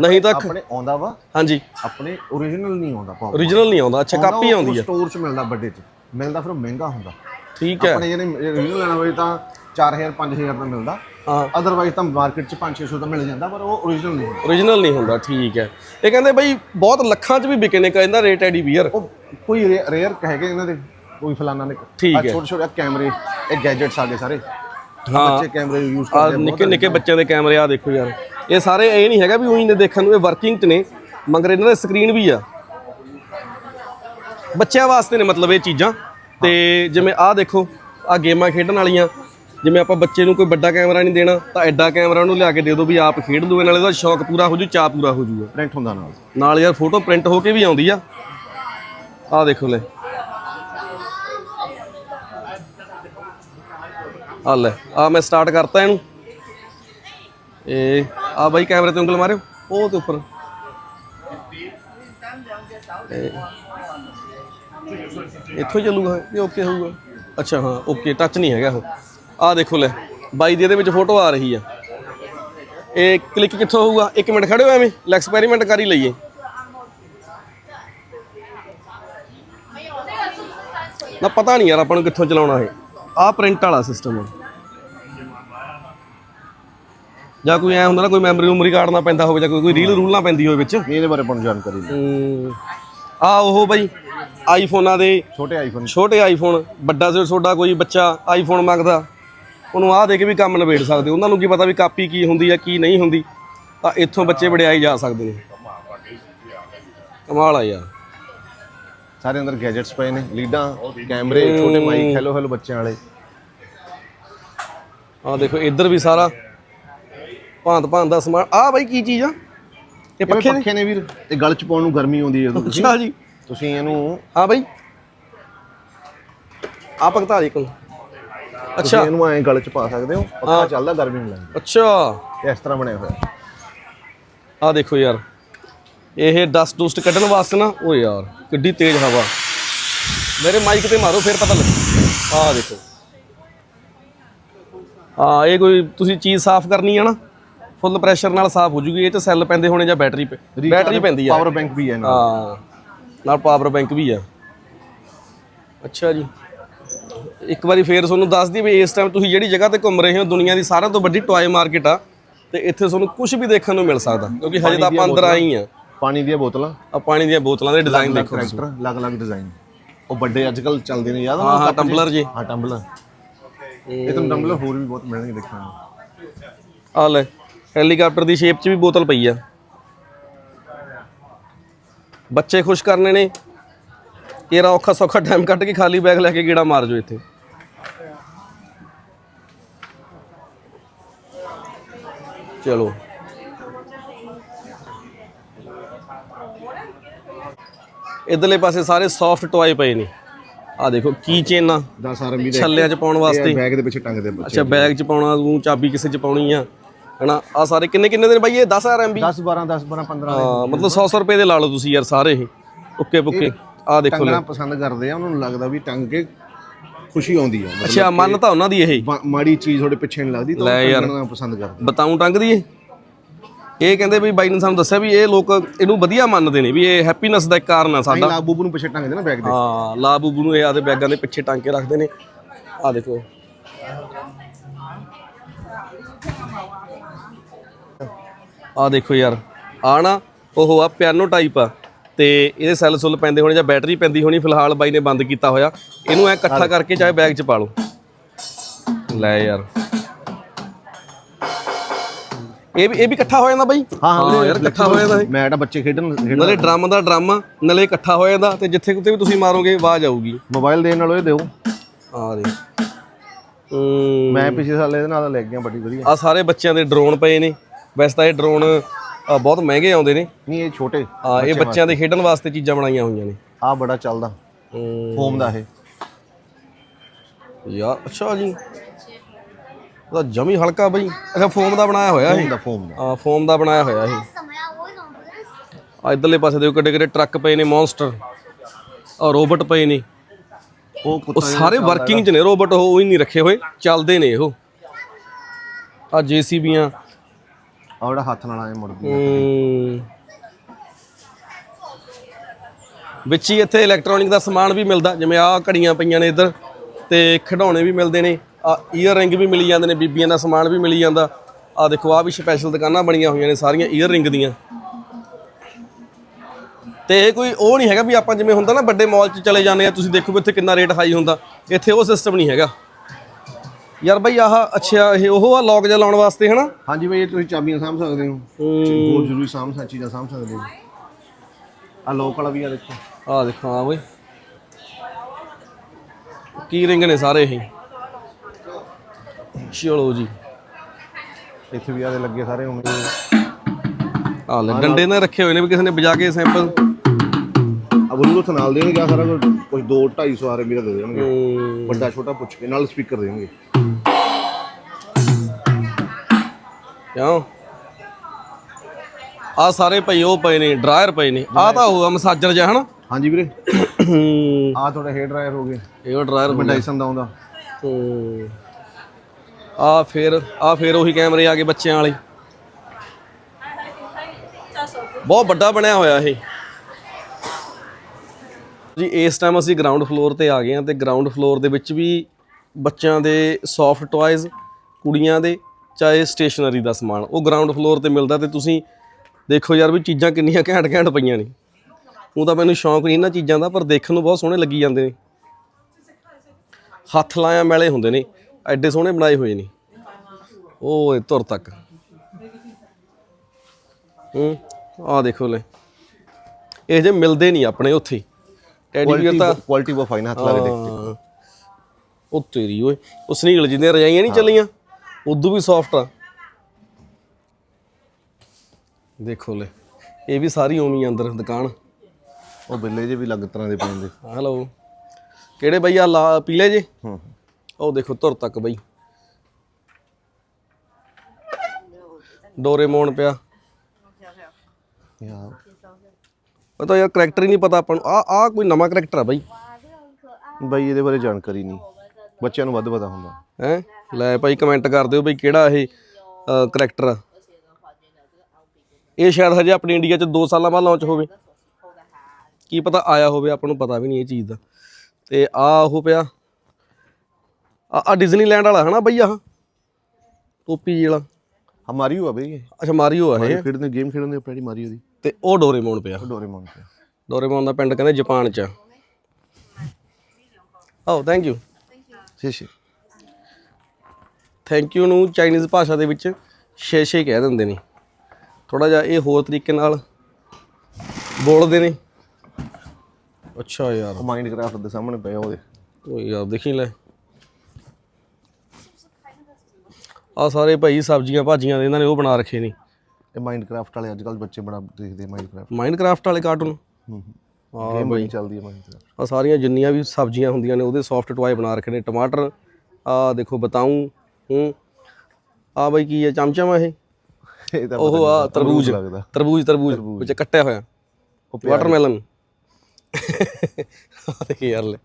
ਨਹੀਂ ਤਾਂ ਆਪਣੇ ਆਉਂਦਾ ਵਾ। ਹਾਂਜੀ। ਆਪਣੇ origignal ਨਹੀਂ ਆਉਂਦਾ ਪੌਪ origignal ਨਹੀਂ ਆਉਂਦਾ। ਅੱਛਾ ਕਾਪੀ ਆਉਂਦੀ ਆ। ਸਟੋਰ 'ਚ ਮਿਲਦਾ ਵੱਡੇ 'ਚ। ਮਿਲਦਾ ਫਿਰ ਉਹ ਮਹਿੰਗਾ ਹੁੰਦਾ। ਠੀਕ ਹੈ। ਆਪਣੇ ਜਿਹਨੇ origignal ਲੈਣਾ ਹੋਵੇ ਤਾਂ 4000 5000 ਦਾ ਮਿਲਦਾ। ਹਾਂ। ਅਦਰਵਾਈਜ਼ ਤਾਂ ਮਾਰਕੀਟ 'ਚ 5-600 ਦਾ ਮਿਲ ਜਾਂਦਾ ਪਰ ਉਹ origignal ਨਹੀਂ ਹੁੰਦਾ। Origignal ਨਹੀਂ ਹੁੰਦਾ ਠੀਕ ਹੈ। ਇਹ ਕਹਿੰਦੇ ਬਈ ਬਹੁਤ ਲੱਖਾਂ 'ਚ ਵੀ ਵਿਕੇ ਨੇ ਕਹਿੰਦਾ ਰੇਟ ਐਡੀ ਬੀਅਰ ਉਹ ਕੋਈ ਰੇਅਰ ਕਹੇਗੇ ਇਹਨਾਂ ਦੇ ਕੋਈ ਫਲਾਨਾ ਨੇ। ਠੀਕ ਹੈ। ਛੋਟੇ ਛੋਟੇ ਕੈਮਰੇ ਇਹ ਗੈਜਟਸ ਆ ਗਏ ਸਾਰੇ। ਹਾਂ। ਬੱਚੇ ਕੈਮਰੇ ਯੂਜ਼ ਕਰਦੇ ਆ ਨਿੱਕੇ ਨਿੱਕੇ ਬੱਚਿਆਂ ਦੇ ਕੈਮਰੇ ਆ ਦੇਖੋ ਯਾਰ। ਇਹ ਸਾਰੇ ਇਹ ਨਹੀਂ ਹੈਗਾ ਵੀ ਉਹੀ ਨੇ ਦੇਖਣ ਨੂੰ ਇਹ ਵਰਕਿੰਗ 'ਚ ਨੇ। ਮਗਰ ਇਹਨਾਂ ਦੇ ਸਕਰੀਨ ਵੀ ਆ। ਬੱਚਿਆਂ ਵਾਸਤੇ ਨੇ ਮਤਲਬ ਇਹ ਚੀਜ਼ਾਂ। ਤੇ ਜਿਵੇਂ ਆਹ ਦੇਖੋ ਆ ਗੇਮਾਂ ਖੇਡਣ ਵਾਲੀਆਂ। ਜਿਵੇਂ ਆਪਾਂ ਬੱਚੇ ਨੂੰ ਕੋਈ ਵੱਡਾ ਕੈਮਰਾ ਨਹੀਂ ਦੇਣਾ ਤਾਂ ਐਡਾ ਕੈਮਰਾ ਉਹਨੂੰ ਲਿਆ ਕੇ ਦੇ ਦਿਓ ਵੀ ਆਪ ਖੇਡ ਲੂਗੇ ਨਾਲੇ ਉਹਦਾ ਸ਼ੌਕ ਪੂਰਾ ਹੋ ਜੂ ਚਾਅ ਪੂਰਾ ਹੋ ਜੂਗਾ। ਪ੍ਰਿੰਟ ਹੁੰਦਾ ਨਾਲ। ਨਾਲ ਯਾਰ ਫੋਟੋ ਪ੍ਰਿੰਟ ਹੋ ਕੇ ਵੀ ਆਉਂਦੀ ਆ। ਆਹ ਦੇਖੋ ਲੈ। ਆ ਲੈ ਆ ਮੈਂ ਸਟਾਰਟ ਕਰਤਾ ਇਹਨੂੰ। ਇਹ ਆ ਬਾਈ ਕੈਮਰੇ ਤੇ ਉਂਗਲ ਮਾਰਿਓ ਉਹ ਤੇ ਉੱਪਰ। ਇਹ- ਇੱਥੋਂ ਹੀ ਚੱਲੂਗਾ ਇਹ? ਓਕੇ ਹੋਊਗਾ? ਅੱਛਾ ਹਾਂ ਓਕੇ ਟੱਚ ਨਹੀਂ ਹੈਗਾ ਉਹ। ਆ ਦੇਖੋ ਲੈ ਬਾਈ ਦੀ ਇਹਦੇ ਵਿੱਚ ਫੋਟੋ ਆ ਰਹੀ ਆ। ਇਹ ਕਲਿੱਕ ਕਿੱਥੋਂ ਹੋਊਗਾ? 1 ਮਿੰਟ ਖੜਿਓ ਐਵੇਂ ਲੈ ਐਕਸਪੈਰੀਮੈਂਟ ਕਰ ਹੀ ਲਈਏ। ਨਾ ਪਤਾ ਨਹੀਂ ਯਾਰ ਆਪਾਂ ਨੂੰ ਕਿੱਥੋਂ ਚਲਾਉਣਾ ਹੈ ਆਹ ਪ੍ਰਿੰਟ ਵਾਲਾ ਸਿਸਟਮ ਹੈ ਜਾਂ ਕੋਈ ਐ ਹੁੰਦਾ ਨਾ ਕੋਈ ਮੈਮਰੀ ਉਮਰੀ ਕਾਰਡ ਨਾ ਪੈਂਦਾ ਹੋਵੇ ਜਾਂ ਕੋਈ ਕੋਈ ਰੀਲ ਰੂਲ ਨਾ ਪੈਂਦੀ ਹੋਵੇ ਵਿੱਚ। ਇਹਦੇ ਬਾਰੇ ਆਪਾਂ ਨੂੰ ਜਾਣਕਾਰੀ ਨਹੀਂ ਆ ਉਹ ਬਈ ਆਈਫੋਨਾਂ ਦੇ। ਛੋਟੇ ਆਈਫੋਨ ਛੋਟੇ ਆਈਫੋਨ ਵੱਡਾ ਜੇ ਤੁਹਾਡਾ ਕੋਈ ਬੱਚਾ ਆਈਫੋਨ ਮੰਗਦਾ ਉਹਨੂੰ ਆਹ ਦੇ ਕੇ ਵੀ ਕੰਮ ਨਿਬੇੜ ਸਕਦੇ। ਉਹਨਾਂ ਨੂੰ ਕੀ ਪਤਾ ਵੀ ਕਾਪੀ ਕੀ ਹੁੰਦੀ ਆ ਕੀ ਨਹੀਂ ਹੁੰਦੀ। ਤਾਂ ਇੱਥੋਂ ਬੱਚੇ ਵਡਿਆਈ ਜਾ ਸਕਦੇ ਨੇ। ਕਮਾਲ ਆ ਯਾਰ। ਸਾਰੇ ਅੰਦਰ ਗੈਜਟਸ ਪਏ ਨੇ ਲੀਡਾਂ ਕੈਮਰੇ ਛੋਟੇ ਮਾਈਕ ਹੈਲੋ ਹੈਲੋ ਬੱਚਿਆਂ ਵਾਲੇ। ਆ ਦੇਖੋ ਇੱਧਰ ਵੀ ਸਾਰਾ ਭਾਂਤ ਭਾਂਤ ਦਾ ਸਮਾਨ। ਆ ਬਾਈ ਕੀ ਚੀਜ਼ ਆ? ਇਹ ਪੱਖੇ ਨੇ ਵੀਰ ਇਹ ਗਲ ਚ ਪਾਉਣ ਨੂੰ ਗਰਮੀ ਆਉਂਦੀ ਹੈ। ਅੱਛਾ ਜੀ। ਤੁਸੀਂ ਇਹਨੂੰ ਹਾਂ ਬਾਈ। ਆ ਭਗਤਾ ਜੀ ਕੋਲ। ਤੁਸੀਂ ਅੱਛਾ। ਇਹਨੂੰ ਐਂ ਗਲ ਚ ਪਾ ਸਕਦੇ ਹੋ ਪੱਖਾ ਚੱਲਦਾ ਗਰਮੀ ਨਹੀਂ ਲੱਗਦੀ। ਅੱਛਾ। ਇਸ ਤਰ੍ਹਾਂ ਬਣਿਆ ਹੋਇਆ। ਆ ਦੇਖੋ ਯਾਰ ਇਹ ਡਸਟ ਡੁਸਟ ਕੱਢਣ ਵਾਸਤੇ ਨਾ ਓ ਯਾਰ ਕਿੱਡੀ ਤੇਜ਼ ਹਵਾ। ਮੇਰੇ ਮਾਈਕ ਤੇ ਮਾਰੋ ਫਿਰ ਪਤਾ ਲੱਗੂ। ਆ ਦੇਖੋ। ਆ ਇਹ ਕੋਈ ਤੁਸੀਂ ਚੀਜ਼ ਸਾਫ਼ ਕਰਨੀ ਆ ਨਾ ਫੁੱਲ ਪ੍ਰੈਸ਼ਰ ਨਾਲ ਸਾਫ਼ ਹੋ ਜੂਗੀ ਇਹ ਚ ਸੈੱਲ ਪੈਂਦੇ ਹੋਣੇ ਜਾਂ ਬੈਟਰੀ ਪੈ ਬੈਟਰੀ ਪੈਂਦੀ ਆ। ਪਾਵਰ ਬੈਂਕ ਵੀ ਹੈ ਨਾਲ ਹਾਂ। ਨਾਲ ਪਾਵਰ ਬੈਂਕ ਵੀ ਆ। ਅੱਛਾ ਜੀ। ਇੱਕ ਵਾਰੀ ਫੇਰ ਤੁਹਾਨੂੰ ਦੱਸ ਦਈਏ ਵੀ ਇਸ ਟਾਈਮ ਤੁਸੀਂ ਜਿਹੜੀ ਜਗ੍ਹਾ ਤੇ ਘੁੰਮ ਰਹੇ ਹੋ ਦੁਨੀਆ ਦੀ ਸਾਰਿਆਂ ਤੋਂ ਵੱਡੀ ਟੌਏ ਮਾਰਕੀਟ ਆ ਤੇ ਇੱਥੇ ਤੁਹਾਨੂੰ ਕੁਝ ਵੀ ਦੇਖਣ ਨੂੰ ਮਿਲ ਸਕਦਾ ਕਿਉਂਕਿ ਹਜੇ ਤਾਂ ਆਪਾਂ ਅੰਦਰ ਆਏ ਆ। ਪਾਣੀ ਦੀਆਂ ਬੋਤਲਾਂ। ਆ ਪਾਣੀ ਦੀਆਂ ਬੋਤਲਾਂ ਦੇ ਡਿਜ਼ਾਈਨ ਦੇਖੋ। ਕਰੈਕਟਰ ਅਲੱਗ-ਅਲੱਗ ਡਿਜ਼ਾਈਨ ਉਹ ਵੱਡੇ ਅੱਜ ਕੱਲ ਚੱਲਦੇ ਨੇ ਯਾਦ ਆ ਹਾਂ? ਟੰਬਲਰ ਜੀ। ਹਾਂ ਟੰਬਲਰ ਇਹ ਤੁਹਾਨੂੰ ਟੰਬਲਰ ਹੋਰ ਵੀ ਬਹੁਤ ਮਿਲਣਗੇ ਦੇਖਣ ਨੂੰ। ਆ ਲੈ ਹੈਲੀਕਾਪਟਰ ਦੀ ਸ਼ੇਪ 'ਚ ਵੀ ਬੋਤਲ ਪਈ ਆ। ਬੱਚੇ ਖੁਸ਼ ਕਰਨੇ ਨੇ। ਇਹਰਾ ਔਖਾ ਸੌਖਾ ਟਾਈਮ ਕੱਢ ਕੇ ਖਾਲੀ ਬੈਗ ਲੈ ਕੇ ਗੇੜਾ ਮਾਰ ਜੋ ਇੱਥੇ। ਚਲੋ। ਇਧਰਲੇ ਪਾਸੇ ਸਾਰੇ ਸੌਫਟ ਟੌਏ ਪਏ ਨੇ। ਆ ਦੇਖੋ ਕੀ ਚੇਨਾਂ 10 ਆਰਮੀ ਦੇ ਛੱਲਿਆਂ 'ਚ ਪਾਉਣ ਵਾਸਤੇ। ਬੈਗ ਦੇ ਪਿੱਛੇ ਟੰਗਦੇ ਬੱਚੇ। ਅੱਛਾ ਬੈਗ 'ਚ ਪਾਉਣਾ ਤੂੰ ਚਾਬੀ ਕਿਸੇ 'ਚ ਪਾਉਣੀ ਆ। ਹਨਾ? ਆ ਸਾਰੇ ਕਿੰਨੇ ਕਿੰਨੇ ਦੇ ਨੇ ਬਾਈ ਇਹ? 10000 ਐਮਬੀ 10 12 10 12 15 ਹਾਂ ਮਤਲਬ 100 100 ਰੁਪਏ ਦੇ ਲਾ ਲਓ ਤੁਸੀਂ ਯਾਰ ਸਾਰੇ ਇਹ। ਉੱਕੇ ਪੁੱਕੇ। ਆ ਦੇਖੋ ਲੈ ਟੰਗਣਾ ਪਸੰਦ ਕਰਦੇ ਆ ਉਹਨਾਂ ਨੂੰ ਲੱਗਦਾ ਵੀ ਟੰਗ ਕੇ ਖੁਸ਼ੀ ਆਉਂਦੀ ਆ। ਮਤਲਬ ਅੱਛਾ ਮਨ ਤਾਂ ਉਹਨਾਂ ਦੀ ਇਹ। ਮਾੜੀ ਚੀਜ਼ ਤੁਹਾਡੇ ਪਿੱਛੇ ਨਹੀਂ ਲੱਗਦੀ ਤਾਂ। ਟੰਗਣਾ ਪਸੰਦ ਕਰਦੇ ਬਤਾਉਂ ਟੰਗ ਦੀ ਇਹ? ਇਹ ਕਹਿੰਦੇ ਵੀ ਬਾਈ ਨੇ ਸਾਨੂੰ ਦੱਸਿਆ ਵੀ ਇਹ ਲੋਕ ਇਹਨੂੰ ਵਧੀਆ ਮੰਨਦੇ ਨੇ ਵੀ ਇਹ ਹੈਪੀਨੈਸ ਦਾ ਇੱਕ ਕਾਰਨ ਆ ਸਾਡਾ ਸਾਡਾ। ਲਾ ਬੂਬੂ ਨੂੰ ਪਿੱਛੇ ਟੰਗਦੇ ਨਾ ਬੈਗ ਦੇ। ਹਾਂ ਲਾ ਬੂਬੂ ਨੂੰ ਇਹ ਆਦੇ ਬੈਗਾਂ ਦੇ ਪਿੱਛੇ ਟੰਗ ਕੇ ਰੱਖਦੇ ਨੇ। ਆ ਦੇਖੋ। ਆ ਦੇਖੋ ਯਾਰ ਆ ਨਾ ਉਹ ਆ ਪਿਆਨੋ ਟਾਈਪ ਆ। ਤੇ ਇਹਦੇ ਸੈੱਲ ਸੁੱਲ ਪੈਂਦੇ ਹੋਣੇ ਜਾਂ ਬੈਟਰੀ ਪੈਂਦੀ ਹੋਣੀ ਫਿਲਹਾਲ ਬਾਈ ਨੇ ਬੰਦ ਕੀਤਾ ਹੋਇਆ। ਇਹਨੂੰ ਐ ਇਕੱਠਾ ਕਰਕੇ ਚਾਹੇ ਬੈਗ 'ਚ ਪਾ ਲਓ। ਲੈ ਯਾਰ। ਇਹ ਵੀ ਇਹ ਵੀ ਇਕੱਠਾ ਹੋ ਜਾਂਦਾ ਬਾਈ? ਹਾਂ ਯਾਰ ਇਕੱਠਾ ਹੋ ਜਾਂਦਾ ਇਹ। ਮੈਂ ਤਾਂ ਬੱਚੇ ਖੇਡਣ ਨਾਲੇ ਡਰਮ ਦਾ ਡਰਮ ਨਾਲੇ ਇਕੱਠਾ ਹੋ ਜਾਂਦਾ ਤੇ ਜਿੱਥੇ ਕਿਤੇ ਵੀ ਤੁਸੀਂ ਮਾਰੋਗੇ ਆਵਾਜ਼ ਆਊਗੀ। ਮੋਬਾਈਲ ਦੇਣ ਨਾਲੋਂ ਇਹ ਦਿਓ। ਆ ਦੇ ਹੂੰ। ਮੈਂ ਪਿਛਲੇ ਸਾਲ ਇਹਦੇ ਨਾਲ ਲੈ ਗਿਆ ਬੜੀ ਵਧੀਆ। ਆ ਸਾਰੇ ਬੱਚਿਆਂ ਦੇ ਡਰੋਨ ਪਏ ਨੇ। ਵੈਸੇ ਤਾਂ ਇਹ ਡਰੋਨ ਬਹੁਤ ਮਹਿੰਗੇ ਆਉਂਦੇ ਨੇ। ਨਹੀਂ ਇਹ ਛੋਟੇ ਆ ਇਹ ਬੱਚਿਆਂ ਦੇ ਖੇਡਣ ਵਾਸਤੇ ਚੀਜ਼ਾਂ ਬਣਾਈਆਂ ਹੋਈਆਂ ਨੇ। ਆ ਬੜਾ ਚੱਲਦਾ। ਹੂੰ, ਫੋਮ ਦਾ ਇਹ। ਯਾਰ ਅੱਛਾ ਜੀ। ਉਹਦਾ ਜਮੀ ਹਲਕਾ ਬਈ। ਅੱਛਾ ਫੋਮ ਦਾ ਬਣਾਇਆ ਹੋਇਆ ਇਹ? ਫੋਮ ਦਾ ਆ ਫੋਮ ਦਾ ਬਣਾਇਆ ਹੋਇਆ ਇਹ। ਆ ਇਧਰਲੇ ਪਾਸੇ ਦੇ ਕਿੱਡੇ ਕਿੱਡੇ ਟਰੱਕ ਪਏ ਨੇ ਮੌਨਸਟਰ ਆ ਰੋਬੋਟ ਪਏ ਨੇ। ਉਹ ਕੁੱਤਾ ਸਾਰੇ ਵਰਕਿੰਗ ਚ ਨੇ ਰੋਬੋਟ ਉਹ ਹੀ ਨਹੀਂ ਰੱਖੇ ਹੋਏ ਚੱਲਦੇ ਨੇ ਉਹ ਆ ਜੀਸੀਬੀਆਂ ਆ ਜਿਹੜਾ ਹੱਥ ਨਾਲ ਆਏ ਮੁੜਦੀ ਆ। ਹਮ। ਵਿੱਚ ਹੀ ਇੱਥੇ ਇਲੈਕਟ੍ਰੋਨਿਕ ਦਾ ਸਮਾਨ ਵੀ ਮਿਲਦਾ, ਜਿਵੇਂ ਆਹ ਘੜੀਆਂ ਪਈਆਂ ਨੇ ਇੱਧਰ, ਤੇ ਖਿਡੌਣੇ ਵੀ ਮਿਲਦੇ ਨੇ ਆ ਈਅਰ ਰਿੰਗ ਵੀ ਮਿਲੀ ਜਾਂਦੇ ਨੇ, ਬੀਬੀਆਂ ਦਾ ਸਮਾਨ ਵੀ ਮਿਲੀ ਜਾਂਦਾ ਆ ਦੇਖੋ ਆ ਵੀ ਸਪੈਸ਼ਲ ਦੁਕਾਨਾਂ ਬਣੀਆਂ ਹੋਈਆਂ ਨੇ ਸਾਰੀਆਂ ਈਅਰ ਰਿੰਗ ਦੀਆਂ ਤੇ ਇਹ ਕੋਈ ਉਹ ਨਹੀਂ ਹੈਗਾ ਵੀ ਆਪਾਂ ਜਿਵੇਂ ਹੁੰਦਾ ਨਾ ਵੱਡੇ ਮਾਲ 'ਚ ਚਲੇ ਜਾਂਦੇ ਆ, ਤੁਸੀਂ ਦੇਖੋ ਵੀ ਇੱਥੇ ਕਿੰਨਾ ਰੇਟ ਹਾਈ ਹੁੰਦਾ ਇੱਥੇ ਉਹ ਸਿਸਟਮ ਨਹੀਂ ਹੈਗਾ ਯਾਰ ਬਈ ਆਹ ਅੱਛਾ ਇਹ ਉਹ ਆ ਲੌਕ ਜਿਹਾ ਲਾਉਣ ਵਾਸਤੇ ਹਨਾ? ਹਾਂਜੀ ਬਈ ਇਹ ਤੁਸੀਂ ਚਾਬੀਆਂ ਸਾਂਭ ਸਕਦੇ ਹੋ। ਹੋਰ ਜ਼ਰੂਰੀ ਸਾਂਭ ਸਾ ਚੀਜ਼ਾਂ ਸਾਂਭ ਸਕਦੇ ਹੋ। ਆ ਲੋਕ ਵਾਲਾ ਵੀ ਆ ਦੇਖੋ। ਆ ਦੇਖੋ ਆ ਓਏ ਕੀ ਰਿੰਗ ਨੇ ਸਾਰੇ ਇਹ? ਚਲੋ ਜੀ। ਇੱਥੇ ਵੀ ਆਦੇ ਲੱਗੇ ਸਾਰੇ ਹੁਣ ਆ ਲੈ ਡੰਡੇ ਨਾਲ ਰੱਖੇ ਹੋਏ ਨੇ ਵੀ ਕਿਸੇ ਨੇ ਵਜਾ ਕੇ ਸੈਂਪਲ ਆ ਬਲੂਟੁੱਥ ਨਾਲ ਦੇਣਗੇ ਆ ਸਾਰਾ ਕੁਝ। ਕੁਝ 2 250 ਆਰ ਵੀ ਦਾ ਦੇ ਦੇਣਗੇ। ਵੱਡਾ ਛੋਟਾ ਪੁੱਛ ਕੇ ਨਾਲ ਸਪੀਕਰ ਦੇਣਗੇ। ਕਿਉਂ? ਆ ਸਾਰੇ ਪਈ ਉਹ ਪਏ ਨੇ ਡਰਾਇਰ ਪਏ ਨੇ। ਆ ਤਾਂ ਉਹ ਮਸਾਜਰ ਜਿਹਾ ਹਨਾ? ਹਾਂਜੀ ਵੀਰੇ। ਆ ਤੁਹਾਡੇ ਹੇਅਰ ਡਰਾਇਰ ਹੋ ਗਏ। ਇਹ ਉਹ ਡਰਾਇਰ ਡਾਈਸਨ ਦਾ ਆਉਂਦਾ। ਆ ਫਿਰ ਆ ਫਿਰ ਉਹੀ ਕੈਮਰੇ ਆ ਗਏ ਬੱਚਿਆਂ ਵਾਲੇ। ਬਹੁਤ ਵੱਡਾ ਬਣਿਆ ਹੋਇਆ ਇਹ। ਜੀ ਇਸ ਟਾਈਮ ਅਸੀਂ ਗਰਾਊਂਡ ਫਲੋਰ ਤੇ ਆ ਗਏ ਹਾਂ ਤੇ ਗਰਾਊਂਡ ਫਲੋਰ ਦੇ ਵਿੱਚ ਵੀ ਬੱਚਿਆਂ ਦੇ ਸੌਫਟ ਟੁਆਇਜ਼ ਕੁੜੀਆਂ ਦੇ ਚਾਹੇ ਸਟੇਸ਼ਨਰੀ ਦਾ ਸਮਾਨ ਉਹ ਗਰਾਊਂਡ ਫਲੋਰ ਤੇ ਮਿਲਦਾ ਤੇ ਤੁਸੀਂ ਦੇਖੋ ਯਾਰ ਵੀ ਚੀਜ਼ਾਂ ਕਿੰਨੀਆਂ ਘੈਂਟ ਘੈਂਟ ਪਈਆਂ ਨੇ। ਉਹ ਤਾਂ ਮੈਨੂੰ ਸ਼ੌਂਕ ਨਹੀਂ ਇਹਨਾਂ ਚੀਜ਼ਾਂ ਦਾ ਪਰ ਦੇਖਣ ਨੂੰ ਬਹੁਤ ਸੋਹਣੇ ਲੱਗੀ ਜਾਂਦੇ ਨੇ। ਹੱਥ ਲਾਇਆ ਮੈਲੇ ਹੁੰਦੇ ਨੇ ਐਡੇ ਸੋਹਣੇ ਬਣਾਏ ਹੋਏ ਨੇ। ਉਹ ਧੁਰ ਤੱਕ। ਹੂੰ ਆ ਦੇਖੋ ਲੈ। ਇਹ ਜੇ ਮਿਲਦੇ ਨਹੀਂ ਆਪਣੇ ਉੱਥੇ। ਟੈਡੀ ਵੀਰ ਤਾਂ ਕੁਆਲਿਟੀ ਬਹੁਤ ਫਾਈਨ ਹੱਥ ਲਾ ਕੇ ਦੇਖ ਹਾਂ। ਉਹ ਤੇਰੀ ਓਏ ਉਹ ਸਨੀਲ ਜਿੰਨੇ ਰਜਾਈਆਂ ਨਹੀਂ ਚੱਲੀਆਂ? ਉਦੋਂ ਵੀ ਸੌਫਟ ਆ। ਦੇਖੋ ਲੈ ਇਹ ਵੀ ਸਾਰੀ ਉਵੇਂ ਹੀ ਅੰਦਰ ਦੁਕਾਨ। ਉਹ ਬਿੱਲੇ ਜੇ ਵੀ ਲੱਗ ਤਰ੍ਹਾਂ ਦੇ ਪੈਂਦੇ। ਹੈਲੋ ਕਿਹੜੇ ਬਈ ਆ ਲਾ ਪੀਲੇ ਜੇ? ਹੂੰ। ਉਹ ਦੇਖੋ ਧੁਰ ਤੱਕ ਬਈ। ਡੋਰੇਮੋਨ ਪਿਆ। ਯਾਰ। ਉਹ ਤਾਂ ਯਾਰ ਕਰੈਕਟਰ ਹੀ ਨਹੀਂ ਪਤਾ ਆਪਾਂ ਨੂੰ। ਆ ਆ ਕੋਈ ਨਵਾਂ ਕਰੈਕਟਰ ਆ ਬਈ। ਬਾਈ ਇਹਦੇ ਬਾਰੇ ਜਾਣਕਾਰੀ ਨਹੀਂ। ਬੱਚਿਆਂ ਨੂੰ ਵੱਧ ਪਤਾ ਹੁੰਦਾ। ਹੈ? ਲੈ ਭਾਈ ਕਮੈਂਟ ਕਰ ਦਿਓ ਬਈ ਕਿਹੜਾ ਇਹ ਕਰੈਕਟਰ ਆ। ਇਹ ਸ਼ਾਇਦ ਹਜੇ ਆਪਣੀ ਇੰਡੀਆ 'ਚ 2 ਸਾਲਾਂ ਬਾਅਦ ਲਾਂਚ ਹੋਵੇ। ਕੀ ਪਤਾ ਆਇਆ ਹੋਵੇ ਆਪਾਂ ਨੂੰ ਪਤਾ ਵੀ ਨਹੀਂ ਇਹ ਚੀਜ਼ ਦਾ। ਤੇ ਆ ਉਹ ਪਿਆ। ਆ ਡਿਜ਼ਨੀਲੈਂਡ ਵਾਲਾ ਹਨਾ ਬਈ ਆਹ? ਟੋਪੀ ਜਿਹੀ ਵਾਲਾ। ਆ ਮਾਰੀਓ ਆ ਬਈ ਅੱਛਾ ਮਾਰੀਓ ਆ ਇਹ। ਖੇਡਦੇ ਗੇਮ ਖੇਡਦੇ ਪੈੜੀ ਮਾਰੀਓ ਦੀ। ਤੇ ਉਹ ਡੋਰੇਮੋਨ ਪਿਆ। ਡੋਰੇਮੋਨ ਤੇ ਡੋਰੇਮੋਨ ਦਾ ਪਿੰਡ ਕਹਿੰਦੇ ਜਾਪਾਨ 'ਚ ਓ ਥੈਂਕ ਯੂ ਸ਼ੀ ਸ਼ੀ ਥੈਂਕ ਯੂ ਨੂੰ ਚਾਈਨੀਜ਼ ਭਾਸ਼ਾ ਦੇ ਵਿੱਚ ਛੇ ਛੇ ਕਹਿ ਦਿੰਦੇ ਨੇ। ਥੋੜਾ ਜਿਹਾ ਇਹ ਹੋਰ ਤਰੀਕੇ ਨਾਲ ਬੋਲਦੇ ਨੇ। ਅੱਛਾ ਯਾਰ। ਮਾਈਨਕ੍ਰਾਫਟ ਦੇ ਸਾਹਮਣੇ ਪਿਆ ਉਹਦੇ। ਉਹ ਯਾਰ ਦੇਖੀ ਲੈ। ਆ ਸਾਰੇ ਭਾਈ ਸਬਜ਼ੀਆਂ ਭਾਜੀਆਂ ਦੇ ਇਹਨਾਂ ਨੇ ਉਹ ਬਣਾ ਰੱਖੇ ਨੇ। ਇਹ ਮਾਈਨਕ੍ਰਾਫਟ ਵਾਲੇ ਅੱਜ ਕੱਲ ਬੱਚੇ ਬੜਾ ਦੇਖਦੇ ਮਾਈਨਕ੍ਰਾਫਟ ਮਾਈਨਕ੍ਰਾਫਟ ਵਾਲੇ ਕਾਰਟੂਨ ਹੂੰ ਹਾਂ। ਗੇਮ ਬੜੀ ਚੱਲਦੀ ਹੈ ਮਾਈਨਕ੍ਰਾਫਟ ਆ ਸਾਰੀਆਂ ਜਿੰਨੀਆਂ ਵੀ ਸਬਜ਼ੀਆਂ ਹੁੰਦੀਆਂ ਨੇ ਉਹਦੇ ਸੌਫਟ ਟੁਆਏ ਬਣਾ ਰੱਖੇ ਨੇ। ਟਮਾਟਰ ਆ ਦੇਖੋ ਬਤਾਉਂ ਹੂੰ। ਆ ਬਈ ਕੀ ਹੈ ਚਮਚਮ ਆ ਇਹ? ਇਹ ਤਾਂ ਉਹ ਆ ਤਰਬੂਜ। ਲੱਗਦਾ। ਤਰਬੂਜ ਤਰਬੂਜ। ਵਿੱਚ ਕੱਟਿਆ ਹੋਇਆ। ਵਾਟਰਮੈਲਨ। ਦੇਖੀ ਯਾਰ ਲੈ।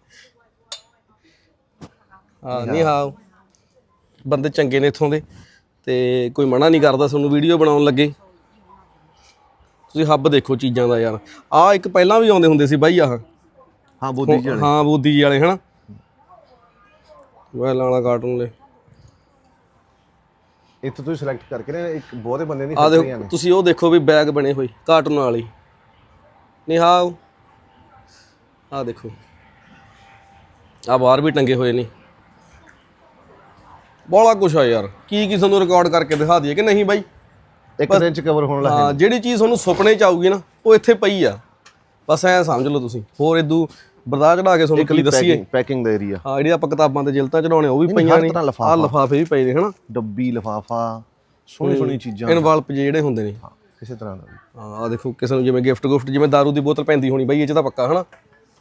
ਆ ਨਹੀਂ ਹਾਉ ਬੰਦੇ ਚੰਗੇ ਨੇ ਇਥੋਂ ਦੇ। ਤੇ ਕੋਈ ਮਨਾ ਨਹੀਂ ਕਰਦਾ ਤੁਹਾਨੂੰ ਵੀਡੀਓ ਬਣਾਉਣ ਲੱਗੇ। ਤੁਸੀਂ ਹੱਬ ਦੇਖੋ ਚੀਜ਼ਾਂ ਦਾ ਯਾਰ। ਆ ਇੱਕ ਪਹਿਲਾਂ ਵੀ ਆਉਂਦੇ ਹੁੰਦੇ ਸੀ ਬਾਈ ਆਹ। ਹਾਂ ਬੋਦੀ ਜੀ ਹਾਂ ਬੂਦੀ ਜੀ ਵਾਲੇ ਹਨਾ? ਵੈਲਾਂ ਵਾਲਾ ਕਾਰਟੂਨ ਲੈ। ਇੱਥੇ ਤੁਸੀਂ ਸਿਲੈਕਟ ਕਰਕੇ ਨਾ ਇੱਕ ਬਹੁਤੇ ਬੰਦੇ ਦੀ ਆ ਫੈਕਟਰੀਆਂ ਦੇਖੋ ਨੇ ਤੁਸੀਂ ਉਹ ਦੇਖੋ ਵੀ ਬੈਗ ਬਣੇ ਹੋਏ ਕਾਰਟੂਨ ਵਾਲੇ ਨਿਹਾਓ ਆ ਦੇਖੋ। ਆ ਬਾਹਰ ਵੀ ਟੰਗੇ ਹੋਏ ਨੇ। ਬੜਾ ਕੁਛ ਆ ਯਾਰ ਕੀ ਕੀ ਤੁਹਾਨੂੰ ਰਿਕਾਰਡ ਕਰਕੇ ਦਿਖਾ ਦਈਏ ਕਿ ਨਹੀਂ ਬਾਈ? ਇੱਕ ਦਿਨ ਚ ਕਵਰ ਹੋਣ ਲੱਗ ਹਾਂ ਜਿਹੜੀ ਚੀਜ਼ ਤੁਹਾਨੂੰ ਸੁਪਨੇ ਚ ਆਊਗੀ ਨਾ ਉਹ ਇੱਥੇ ਪਈ ਆ। ਬਸ ਐ ਸਮਝ ਲਓ ਤੁਸੀਂ ਹੋਰ ਇਦੂ ਬਰਦਾਸ਼ਤ ਚੜਾ ਕੇ ਤੁਹਾਨੂੰ ਕੀ ਦੱਸੀਏ। ਪੈਕਿੰਗ ਦਾ ਏਰੀਆ। ਹਾਂ ਜਿਹੜੀ ਆਪਾਂ ਕਿਤਾਬਾਂ ਤੇ ਜਿਲਤਾਂ ਚੜਾਉਣੇ ਉਹ ਵੀ ਪਈਆਂ ਨੇ। ਆ ਲਿਫਾਫਾ। ਵੀ ਪਏ ਨੇ ਹਨਾ? ਡੱਬੀ ਲਫਾਫਾ ਸੋਹਣੀ ਸੋਹਣੀ ਚੀਜ਼ਾਂ। ਇਨਵਲਪ ਜਿਹੜੇ ਹੁੰਦੇ ਨੇ। ਹਾਂ, ਕਿਸੇ ਤਰ੍ਹਾਂ ਦਾ ਹਾਂ ਆ ਦੇਖੋ ਕਿਸੇ ਨੂੰ ਜਿਵੇਂ ਗਿਫਟ ਗੁਫਟ ਜਿਵੇਂ दारू ਦੀ ਬੋਤਲ ਪੈਂਦੀ ਹੋਣੀ ਬਾਈ ਇਹ ਚ ਤਾਂ ਪੱਕਾ ਹਨਾ?